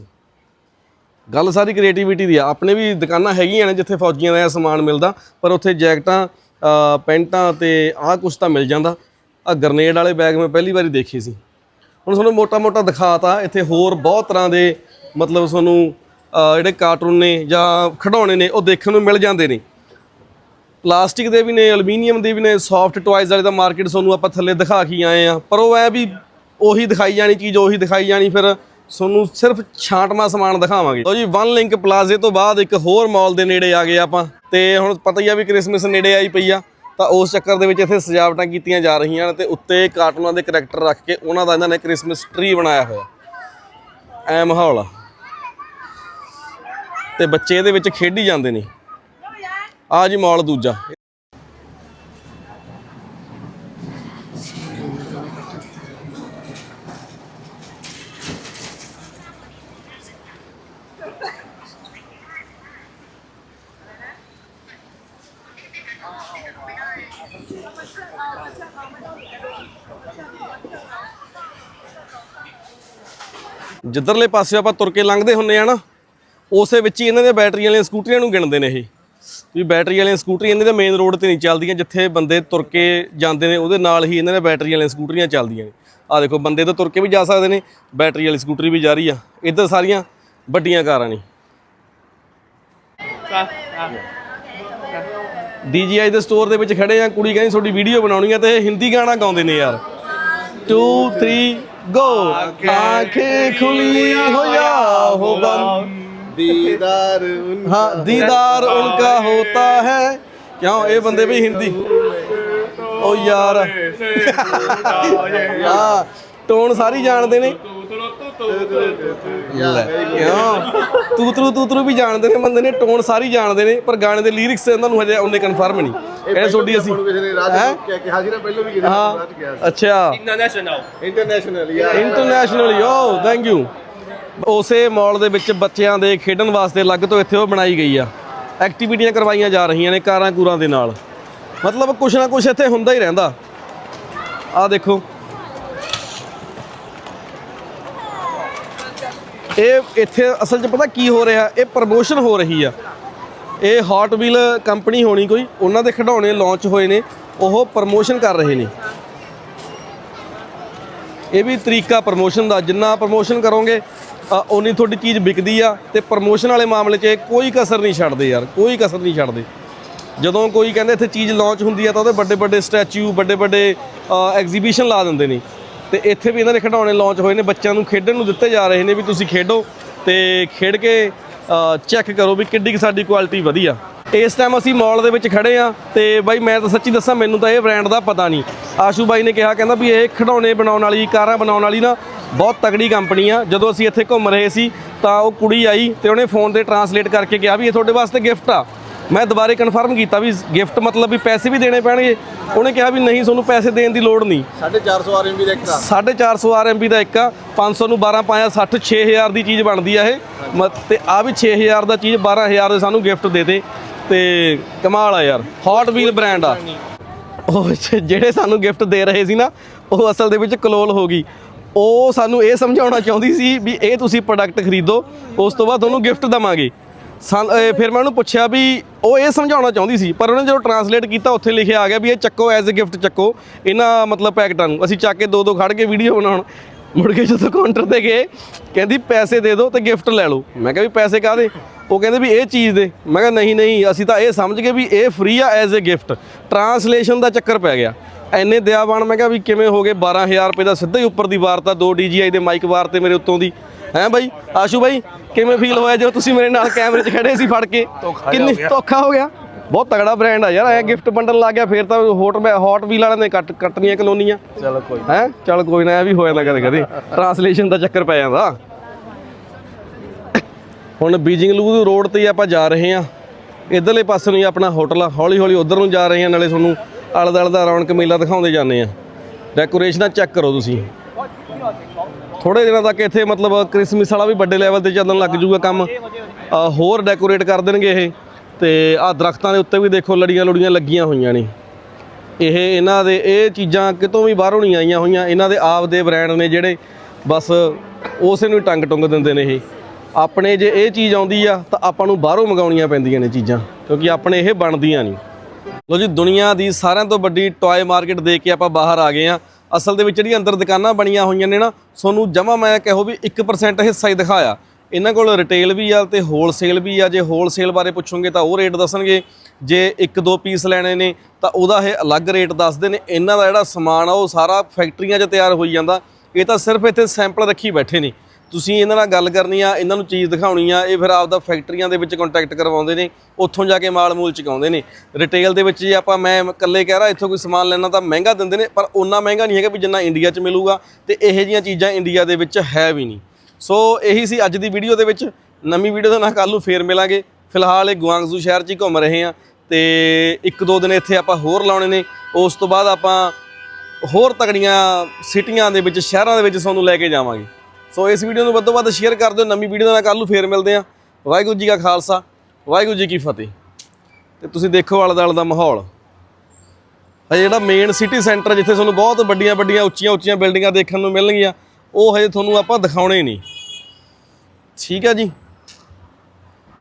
ਗੱਲ ਸਾਰੀ ਕ੍ਰੀਏਟੀਵਿਟੀ ਦੀ ਆ। ਆਪਣੇ ਵੀ ਦੁਕਾਨਾਂ ਹੈਗੀਆਂ ਨੇ ਜਿੱਥੇ ਫੌਜੀਆਂ ਦਾ ਇਹ ਸਮਾਨ ਮਿਲਦਾ, ਪਰ ਉੱਥੇ ਜੈਕਟਾਂ ਪੈਂਟਾਂ ਤੇ ਆਹ ਕੁਛ ਤਾਂ ਮਿਲ ਜਾਂਦਾ। ਆ ਗਰਨੇਡ ਵਾਲੇ ਬੈਗ ਮੈਂ ਪਹਿਲੀ ਵਾਰੀ ਦੇਖੇ ਸੀ। ਹੁਣ ਤੁਹਾਨੂੰ ਮੋਟਾ-ਮੋਟਾ ਦਿਖਾਤਾ, ਇੱਥੇ ਹੋਰ ਬਹੁਤ ਤਰ੍ਹਾਂ ਦੇ ਮਤਲਬ ਤੁਹਾਨੂੰ ਜਿਹੜੇ ਕਾਰਟੂਨ ਨੇ ਜਾਂ ਖਿਡੌਣੇ ਨੇ, ਉਹ ਦੇਖਣ ਨੂੰ ਮਿਲ ਜਾਂਦੇ ਨੇ। ਪਲਾਸਟਿਕ ਦੇ ਵੀ ਨੇ ਐਲੂਮੀਨੀਅਮ ਦੇ ਵੀ ਨੇ ਸੌਫਟ ਟੁਆਇਜ਼ ਵਾਲੇ ਦਾ ਮਾਰਕੀਟ ਤੁਹਾਨੂੰ ਆਪਾਂ ਥੱਲੇ ਦਿਖਾ ਕੇ ਆਏ ਆ। ਪਰ ਉਹ ਐ ਵੀ ਉਹੀ ਦਿਖਾਈ ਜਾਣੀ, ਚੀਜ਼ ਉਹੀ ਦਿਖਾਈ ਜਾਣੀ, ਫਿਰ ਤੁਹਾਨੂੰ ਸਿਰਫ ਛਾਂਟਮਾ ਸਮਾਨ ਦਿਖਾਵਾਂਗੇ। ਲਓ ਜੀ ਵਨ ਲਿੰਕ ਪਲਾਜ਼ੇ ਤੋਂ ਬਾਅਦ ਇੱਕ ਹੋਰ ਮਾਲ ਦੇ ਨੇੜੇ ਆ ਗਏ ਆਪਾਂ। ਤੇ ਹੁਣ ਪਤਾ ਹੀ ਆ ਵੀ ਕ੍ਰਿਸਮਸ ਨੇੜੇ ਆਈ ਪਈ ਆ। ਤਾਂ ਉਸ ਚੱਕਰ ਦੇ ਵਿੱਚ ਇੱਥੇ ਸਜਾਵਟਾਂ ਕੀਤੀਆਂ ਜਾ ਰਹੀਆਂ ਨੇ ਤੇ ਉੱਤੇ ਕਾਰਟੂਨਾਂ ਦੇ ਕਰੈਕਟਰ ਰੱਖ ਕੇ ਉਹਨਾਂ ਦਾ ਇਹਨਾਂ ਨੇ ਕ੍ਰਿਸਮਸ ਟਰੀ ਬਣਾਇਆ ਹੋਇਆ। ਐ ਮਾਹੌਲ ਆ। ਤੇ ਬੱਚੇ ਇਹਦੇ ਵਿੱਚ ਖੇਡੀ ਜਾਂਦੇ ਨੇ। ਆ ਜੀ ਮਾਲ ਦੂਜਾ। ਜਿੱਧਰਲੇ ਪਾਸੇ ਆਪਾਂ ਤੁਰ ਕੇ ਲੰਘਦੇ ਹੁੰਨੇ ਆ ਨਾ, ਉਸੇ ਵਿੱਚ ਹੀ ਇਹਨਾਂ ਦੇ ਬੈਟਰੀ ਵਾਲੀਆਂ ਸਕੂਟਰੀਆਂ ਨੂੰ ਗਿਣਦੇ ਨੇ ਇਹ। ਵੀ ਬੈਟਰੀ ਵਾਲੀਆਂ ਸਕੂਟਰੀਆਂ ਇਹਨਾਂ ਦੇ ਮੇਨ ਰੋਡ ਤੇ ਨਹੀਂ ਚੱਲਦੀਆਂ, ਜਿੱਥੇ ਬੰਦੇ ਤੁਰ ਕੇ ਜਾਂਦੇ ਨੇ, ਉਹਦੇ ਨਾਲ ਹੀ ਇਹਨਾਂ ਦੇ ਬੈਟਰੀ ਵਾਲੀਆਂ ਸਕੂਟਰੀਆਂ ਚੱਲਦੀਆਂ ਨੇ। ਆ ਦੇਖੋ, ਬੰਦੇ ਤਾਂ ਤੁਰ ਕੇ ਵੀ ਜਾ ਸਕਦੇ ਨੇ ਬੈਟਰੀ ਵਾਲੀ ਸਕੂਟਰੀ ਵੀ ਜਾ ਰਹੀ ਆ। ਇੱਧਰ ਸਾਰੀਆਂ ਵੱਡੀਆਂ ਕਾਰਾਂ ਨੇ। DJI ਦੇ ਸਟੋਰ ਦੇ ਵਿੱਚ ਖੜੇ ਆ, ਕੁੜੀ ਕਹਿੰਦੀ, ਤੁਹਾਡੀ ਵੀਡੀਓ ਬਣਾਉਣੀ ਆ ਤੇ ਇਹ ਹਿੰਦੀ ਗਾਣਾ ਗਾਉਂਦੇ ਨੇ ਯਾਰ। 2 3 ਗੋ ਆਂਖੇ ਖੁਲੀ ਹੋਇਆ ਹੋ ਬੰਦ ਦੀਦਾਰ हाँ दीदार उनका होता है क्यों ये बंदे भी हिंदी ओ यार हाँ ਟੋਨ ਸਾਰੀ ਜਾਣਦੇ ਨੇ ਲੈ, ਕਿਉਂ ਤੂੰ ਤਰੂ ਤੂੰ ਤਰੂ ਵੀ ਜਾਣਦੇ ਨੇ ਬੰਦੇ ਨੇ ਟੋਨ ਸਾਰੀ ਜਾਣਦੇ ਨੇ ਪਰ ਗਾਣੇ ਦੇ ਲਿਰਿਕਸ ਇਹਨਾਂ ਨੂੰ ਹਜੇ ਉਹਨੇ ਕਨਫਰਮ ਨਹੀਂ। ਕਹਿੰਦੇ ਤੁਹਾਡੀ ਅਸੀਂ ਕਿਹਾ ਸੀ ਨਾ ਪਹਿਲਾਂ ਵੀ ਹਾਂ ਅੱਛਾ। ਇੰਟਰਨੈਸ਼ਨਲ ਯਾਰ। ਇੰਟਰਨੈਸ਼ਨਲ ਯੋ ਥੈਂਕ ਯੂ ਉਸੇ ਮਾਲ ਦੇ ਵਿੱਚ ਬੱਚਿਆਂ ਦੇ ਖੇਡਣ ਵਾਸਤੇ ਅਲੱਗ ਤੋਂ ਇੱਥੇ ਉਹ ਬਣਾਈ ਗਈ ਆ। ਐਕਟੀਵਿਟੀਆਂ ਕਰਵਾਈਆਂ ਜਾ ਰਹੀਆਂ ਨੇ ਕਾਰਾਂ ਕੂਰਾਂ ਦੇ ਨਾਲ। ਮਤਲਬ ਕੁਛ ਨਾ ਕੁਛ ਇੱਥੇ ਹੁੰਦਾ ਹੀ ਰਹਿੰਦਾ। ਆ ਦੇਖੋ। ਇਹ ਇੱਥੇ ਅਸਲ 'ਚ ਪਤਾ ਕੀ ਹੋ ਰਿਹਾ? ਇਹ ਪ੍ਰਮੋਸ਼ਨ ਹੋ ਰਹੀ ਆ। ਇਹ ਹੌਟ ਵੀਲ ਕੰਪਨੀ ਹੋਣੀ ਕੋਈ, ਉਹਨਾਂ ਦੇ ਖਿਡੌਣੇ ਲਾਂਚ ਹੋਏ ਨੇ, ਉਹ ਪ੍ਰਮੋਸ਼ਨ ਕਰ ਰਹੇ ਨੇ। ਇਹ ਵੀ ਤਰੀਕਾ ਪ੍ਰਮੋਸ਼ਨ ਦਾ, ਜਿੰਨਾ ਪ੍ਰਮੋਸ਼ਨ ਕਰੋਗੇ ਉਨੀ ਤੁਹਾਡੀ ਚੀਜ਼ ਵਿਕਦੀ ਆ, ਤੇ ਪ੍ਰਮੋਸ਼ਨ ਵਾਲੇ ਮਾਮਲੇ 'ਚ ਇਹ ਕੋਈ ਕਸਰ ਨਹੀਂ ਛੱਡਦੇ ਯਾਰ, ਕੋਈ ਕਸਰ ਨਹੀਂ ਛੱਡਦੇ। ਜਦੋਂ ਕੋਈ ਕਹਿੰਦੇ ਇੱਥੇ ਚੀਜ਼ ਲਾਂਚ ਹੁੰਦੀ ਆ, ਤਾਂ ਉਹਦੇ ਵੱਡੇ ਵੱਡੇ ਸਟੈਚੂ ਵੱਡੇ ਵੱਡੇ ਐਗਜ਼ੀਬਿਸ਼ਨ ਲਾ ਦਿੰਦੇ ਨੇ। ਤੇ ਇੱਥੇ ਵੀ ਇਹਨਾਂ ਦੇ ਖਿਡੌਣੇ ਲਾਂਚ ਹੋਏ ਨੇ, ਬੱਚਿਆਂ ਨੂੰ ਖੇਡਣ ਨੂੰ ਦਿੱਤੇ ਜਾ ਰਹੇ ਨੇ ਵੀ ਤੁਸੀਂ ਖੇਡੋ ਤੇ ਖੇਡ ਕੇ ਚੈੱਕ ਕਰੋ ਵੀ ਕਿੱਡੀ ਕੁ ਸਾਡੀ ਕੁਆਲਿਟੀ ਵਧੀਆ। ਇਸ ਟਾਈਮ ਅਸੀਂ ਮਾਲ ਦੇ ਵਿੱਚ ਖੜੇ ਆ ਤੇ ਬਾਈ ਮੈਂ ਤਾਂ ਸੱਚੀ ਦੱਸਾਂ, ਮੈਨੂੰ ਤਾਂ ਇਹ ਬ੍ਰਾਂਡ ਦਾ ਪਤਾ ਨਹੀਂ। ਆਸ਼ੂ ਬਾਈ ਨੇ ਕਿਹਾ, ਕਹਿੰਦਾ ਵੀ ਇਹ ਖਿਡੌਣੇ ਬਣਾਉਣ ਵਾਲੀ, ਕਾਰਾਂ ਬਣਾਉਣ ਵਾਲੀ ਨਾ ਬਹੁਤ ਤਗੜੀ ਕੰਪਨੀ ਆ। ਜਦੋਂ ਅਸੀਂ ਇੱਥੇ ਘੁੰਮ ਰਹੇ ਸੀ ਤਾਂ ਉਹ ਕੁੜੀ ਆਈ ਤੇ ਉਹਨੇ ਫੋਨ ਤੇ ਟਰਾਂਸਲੇਟ ਕਰਕੇ ਕਿਹਾ ਵੀ ਇਹ ਤੁਹਾਡੇ ਵਾਸਤੇ ਗਿਫਟ ਆ। ਮੈਂ ਦੁਬਾਰੇ ਕਨਫਰਮ ਕੀਤਾ ਵੀ ਗਿਫਟ ਮਤਲਬ ਵੀ ਪੈਸੇ ਵੀ ਦੇਣੇ ਪੈਣਗੇ। ਉਹਨੇ ਕਿਹਾ ਵੀ ਨਹੀਂ ਤੁਹਾਨੂੰ ਪੈਸੇ ਦੇਣ ਦੀ ਲੋੜ ਨਹੀਂ। 450 ਆਰਐਮਬੀ ਦਾ ਇੱਕ 450 RMB ਦਾ ਇੱਕ ਆ। 500 ਨੂੰ 12 ਪਾਇਆ 60 6000 ਦੀ ਚੀਜ਼ ਬਣਦੀ ਆ ਇਹ। ਤੇ ਆ ਵੀ 6000 ਦਾ ਚੀਜ਼ 12000 ਦੇ ਸਾਨੂੰ ਗਿਫਟ ਦੇ ਦੇ। ਤੇ ਕਮਾਲ ਆ ਯਾਰ ਹੌਟ ਵੀਲ ਬ੍ਰਾਂਡ ਆ। ਉਹ ਜਿਹੜੇ ਸਾਨੂੰ ਗਿਫਟ ਦੇ ਰਹੇ ਸੀ ਨਾ ਉਹ ਅਸਲ ਦੇ ਵਿੱਚ ਕਲੋਲ ਹੋ ਗਈ। ਉਹ ਸਾਨੂੰ ਇਹ ਸਮਝਾਉਣਾ ਚਾਹੁੰਦੀ ਸੀ ਵੀ ਇਹ ਤੁਸੀਂ ਪ੍ਰੋਡਕਟ ਖਰੀਦੋ ਉਸ ਤੋਂ ਬਾਅਦ ਤੁਹਾਨੂੰ ਗਿਫਟ ਦਵਾਂਗੇ। ਫਿਰ ਮੈਂ ਉਹਨੂੰ ਪੁੱਛਿਆ ਵੀ ਉਹ ਇਹ ਸਮਝਾਉਣਾ ਚਾਹੁੰਦੀ ਸੀ, ਪਰ ਉਹਨੇ ਜਦੋਂ ਟਰਾਂਸਲੇਟ ਕੀਤਾ, ਉੱਥੇ ਲਿਖਿਆ ਆ ਗਿਆ ਵੀ ਇਹ ਚੱਕੋ ਐਜ਼ ਅ ਗਿਫਟ ਚੱਕੋ। ਇਹਨਾਂ ਮਤਲਬ ਪੈਕਟਾਂ ਨੂੰ ਅਸੀਂ ਚੱਕ ਕੇ ਦੋ ਦੋ ਖੜ ਕੇ ਵੀਡੀਓ ਬਣਾਉਣ। ਮੁੜ ਕੇ ਜਦੋਂ ਕਾਊਂਟਰ ਤੇ ਗਏ, ਕਹਿੰਦੀ ਪੈਸੇ ਦੇ ਦਿਓ ਤੇ ਗਿਫਟ ਲੈ ਲਓ। ਮੈਂ ਕਿਹਾ ਵੀ ਪੈਸੇ ਕਾਹਦੇ? ਉਹ ਕਹਿੰਦੇ ਵੀ ਇਹ ਚੀਜ਼ ਦੇ। ਮੈਂ ਕਿਹਾ ਨਹੀਂ ਨਹੀਂ, ਅਸੀਂ ਤਾਂ ਇਹ ਸਮਝ ਗਏ ਵੀ ਇਹ ਫ੍ਰੀ ਆ ਐਜ਼ ਅ ਗਿਫਟ ਟਰਾਂਸਲੇਸ਼ਨ ਦਾ ਚੱਕਰ ਪੈ ਗਿਆ। ਐਨੇ ਦਿਆਵਾਨ ਮੈਂ ਕਿਹਾ ਵੀ ਕਿਵੇਂ ਹੋ ਗਏ? 12000 ਰੁਪਏ ਦਾ ਸਿੱਧਾ ਹੀ ਉੱਪਰ ਦੀ ਵਾਰਤਾ, ਦੋ DJI ਦੇ ਮਾਈਕ ਵਾਰਤੇ ਮੇਰੇ ਉੱਤੋਂ ਦੀ। ਹੈ ਬਾਈ? ਆਸ਼ੂ ਬਾਈ ਕਿਵੇਂ ਫੀਲ ਹੋਇਆ ਜਦੋਂ ਤੁਸੀਂ ਮੇਰੇ ਨਾਲ ਕੈਮਰੇ 'ਚ ਖੜੇ ਸੀ ਫੜ ਕੇ? ਕਿੰਨੀ ਧੋਖਾ ਹੋ ਗਿਆ? ਬਹੁਤ ਤਗੜਾ ਬ੍ਰਾਂਡ ਆ ਯਾਰ ਐ ਗਿਫਟ ਬੰਡਲ ਲੱਗ ਗਿਆ ਫੇਰ ਤਾਂ ਹੋਟ ਹੌਟ ਵੀਲ ਵਾਲਿਆਂ ਨੇ ਕੱਟ ਕੱਟਣੀਆਂ ਕਲੋਨੀਆਂ ਚਲੋ ਕੋਈ ਹੈ? ਚੱਲ ਕੋਈ ਨਾ ਇਹ ਵੀ ਹੋ ਜਾਂਦਾ ਕਦੇ ਕਦੇ। ਟਰਾਂਸਲੇਸ਼ਨ ਦਾ ਚੱਕਰ ਪੈ ਜਾਂਦਾ। ਹੁਣ ਬੀਜਿੰਗ ਲੂ ਰੋਡ ਤੇ ਆਪਾਂ ਜਾ ਰਹੇ ਹਾਂ। ਇਧਰਲੇ ਪਾਸੇ ਨੂੰ ਹੀ ਆਪਣਾ ਹੋਟਲ ਆ ਹੌਲੀ ਹੌਲੀ ਉਧਰ ਨੂੰ ਜਾ ਰਹੇ ਹਾਂ ਨਾਲੇ ਤੁਹਾਨੂੰ ਆਲੇ ਦੁਆਲੇ ਦਾ ਰੌਣਕ ਮੇਲਾ ਦਿਖਾਉਂਦੇ ਜਾਂਦੇ ਆ ਡੈਕੋਰੇਸ਼ਨਾਂ ਚੈੱਕ ਕਰੋ ਤੁਸੀਂ। ਥੋੜੇ ਦਿਨਾਂ ਤੱਕ ਇੱਥੇ ਮਤਲਬ ਕ੍ਰਿਸਮਸ ਵਾਲਾ ਵੀ ਵੱਡੇ ਲੈਵਲ ਤੇ ਚੱਲਣ ਲੱਗ ਜੂਗਾ ਕੰਮ। ਹੋਰ ਡੈਕੋਰੇਟ ਕਰ ਦੇਣਗੇ ਇਹ। ਤੇ ਆਹ ਦਰਖਤਾਂ ਦੇ ਉੱਤੇ ਵੀ ਦੇਖੋ ਲੜੀਆਂ ਲੁੜੀਆਂ ਲੱਗੀਆਂ ਹੋਈਆਂ ਨੇ। ਇਹ ਇਹਨਾਂ ਦੇ, ਇਹ ਚੀਜ਼ਾਂ ਕਿਤੋਂ ਵੀ ਬਾਹਰੋਂ ਨਹੀਂ ਆਈਆਂ ਹੋਈਆਂ। ਇਹਨਾਂ ਦੇ ਆਪ ਦੇ ਬ੍ਰਾਂਡ ਨੇ ਜਿਹੜੇ ਬਸ ਉਸੇ ਨੂੰ ਹੀ ਟੰਗ ਟੁੰਗ ਦਿੰਦੇ ਨੇ ਇਹ। ਆਪਣੇ ਜੇ ਇਹ ਚੀਜ਼ ਆਉਂਦੀ ਆ, ਤਾਂ ਆਪਾਂ ਨੂੰ ਬਾਹਰੋਂ ਮੰਗਾਉਣੀਆਂ ਪੈਂਦੀਆਂ ਨੇ ਚੀਜ਼ਾਂ, ਕਿਉਂਕਿ ਆਪਣੇ ਇਹ ਬਣਦੀਆਂ ਨਹੀਂ। ਲੋ ਜੀ, ਦੁਨੀਆ ਦੀ ਸਾਰਿਆਂ ਤੋਂ ਵੱਡੀ ਟੌਏ ਮਾਰਕੀਟ ਦੇਖ ਕੇ ਆਪਾਂ ਬਾਹਰ ਆ ਗਏ ਆ ਅਸਲ ਦੇ ਵਿੱਚ ਜਿਹੜੀਆਂ ਅੰਦਰ ਦੁਕਾਨਾਂ ਬਣੀਆਂ ਹੋਈਆਂ ਨੇ ਨਾ, ਤੁਹਾਨੂੰ ਜਮਾ ਮੈਂ ਕਹੋ ਵੀ 1% ਹਿੱਸਾ ਹੀ ਦਿਖਾਇਆ। ਇਹਨਾਂ ਕੋਲ ਰਿਟੇਲ ਵੀ ਆ ਤੇ ਹੋਲਸੇਲ ਵੀ ਆ, ਜੇ ਹੋਲਸੇਲ ਬਾਰੇ ਪੁੱਛੋਗੇ ਤਾਂ ਉਹ ਰੇਟ ਦੱਸਣਗੇ। ਜੇ ਇੱਕ ਦੋ ਪੀਸ ਲੈਣੇ ਨੇ ਤਾਂ ਉਹਦਾ ਇਹ ਅਲੱਗ ਰੇਟ ਦੱਸਦੇ ਨੇ। ਇਹਨਾਂ ਦਾ ਜਿਹੜਾ ਸਮਾਨ ਆ, ਉਹ ਸਾਰਾ ਫੈਕਟਰੀਆਂ 'ਚ ਤਿਆਰ ਹੋਈ ਜਾਂਦਾ। ਇਹ ਤਾਂ ਸਿਰਫ ਇੱਥੇ ਸੈਂਪਲ ਰੱਖੀ ਬੈਠੇ ਨੇ। ਤੁਸੀਂ ਇਹਨਾਂ ਨਾਲ ਗੱਲ ਕਰਨੀ ਆ, ਇਹਨਾਂ ਨੂੰ ਚੀਜ਼ ਦਿਖਾਉਣੀ ਆ, ਇਹ ਫਿਰ ਆਪਦਾ ਫੈਕਟਰੀਆਂ ਦੇ ਵਿੱਚ ਕੰਟੈਕਟ ਕਰਵਾਉਂਦੇ ਨੇ, ਉੱਥੋਂ ਜਾ ਕੇ ਮਾਲ ਮੂਲ ਚੁਕਾਉਂਦੇ ਨੇ। ਰਿਟੇਲ ਦੇ ਵਿੱਚ ਜੇ ਆਪਾਂ ਮੈਂ ਇਕੱਲੇ ਕਹਿ ਰਹਾ, ਇੱਥੋਂ ਕੋਈ ਸਮਾਨ ਲੈਣਾ ਤਾਂ ਮਹਿੰਗਾ ਦਿੰਦੇ ਨੇ, ਪਰ ਉਨਾ ਮਹਿੰਗਾ ਨਹੀਂ ਹੈਗਾ ਵੀ ਜਿੰਨਾ ਇੰਡੀਆ 'ਚ ਮਿਲੂਗਾ ਤੇ ਇਹੋ ਜਿਹੀਆਂ ਚੀਜ਼ਾਂ ਇੰਡੀਆ ਦੇ ਵਿੱਚ ਹੈ ਵੀ ਨਹੀਂ। ਸੋ ਇਹੀ ਸੀ ਅੱਜ ਦੀ ਵੀਡੀਓ ਦੇ ਵਿੱਚ। ਨਵੀਂ ਵੀਡੀਓ ਦੇ ਨਾਲ ਕੱਲ ਨੂੰ ਫੇਰ ਮਿਲਾਂਗੇ। ਫਿਲਹਾਲ ਇਹ ਗੁਆਂਗਜ਼ੂ ਸ਼ਹਿਰ 'ਚ ਹੀ ਘੁੰਮ ਰਹੇ ਹਾਂ ਤੇ ਇੱਕ ਦੋ ਦਿਨ ਇੱਥੇ ਆਪਾਂ ਹੋਰ ਲਾਉਣੇ ਨੇ। ਉਸ ਤੋਂ ਬਾਅਦ ਆਪਾਂ ਹੋਰ ਤਕੜੀਆਂ ਸਿਟੀਆਂ ਦੇ ਵਿੱਚ, ਸ਼ਹਿਰਾਂ ਦੇ ਵਿੱਚ ਤੁਹਾਨੂੰ ਲੈ ਕੇ ਜਾਵਾਂਗੇ। ਸੋ ਇਸ ਵੀਡੀਓ ਨੂੰ ਵੱਧ ਤੋਂ ਵੱਧ ਸ਼ੇਅਰ ਕਰ ਦਿਓ। ਨਵੀਂ ਵੀਡੀਓ ਦੇ ਨਾਲ ਕੱਲ ਨੂੰ ਫੇਰ ਮਿਲਦੇ ਹਾਂ। ਵਾਹਿਗੁਰੂ ਜੀ ਕਾ ਖਾਲਸਾ, ਵਾਹਿਗੁਰੂ ਜੀ ਕੀ ਫਤਿਹ। ਤੇ ਤੁਸੀਂ ਦੇਖੋ ਆਲੇ ਦੁਆਲੇ ਦਾ ਮਾਹੌਲ। ਹਜੇ ਜਿਹੜਾ ਮੇਨ ਸਿਟੀ ਸੈਂਟਰ ਜਿੱਥੇ ਤੁਹਾਨੂੰ ਬਹੁਤ ਵੱਡੀਆਂ ਵੱਡੀਆਂ ਉੱਚੀਆਂ ਉੱਚੀਆਂ ਬਿਲਡਿੰਗਾਂ ਦੇਖਣ ਨੂੰ ਮਿਲਣਗੀਆਂ, ਉਹ ਹਜੇ ਤੁਹਾਨੂੰ ਆਪਾਂ ਦਿਖਾਉਣੇ ਨਹੀਂ। ਠੀਕ ਹੈ ਜੀ?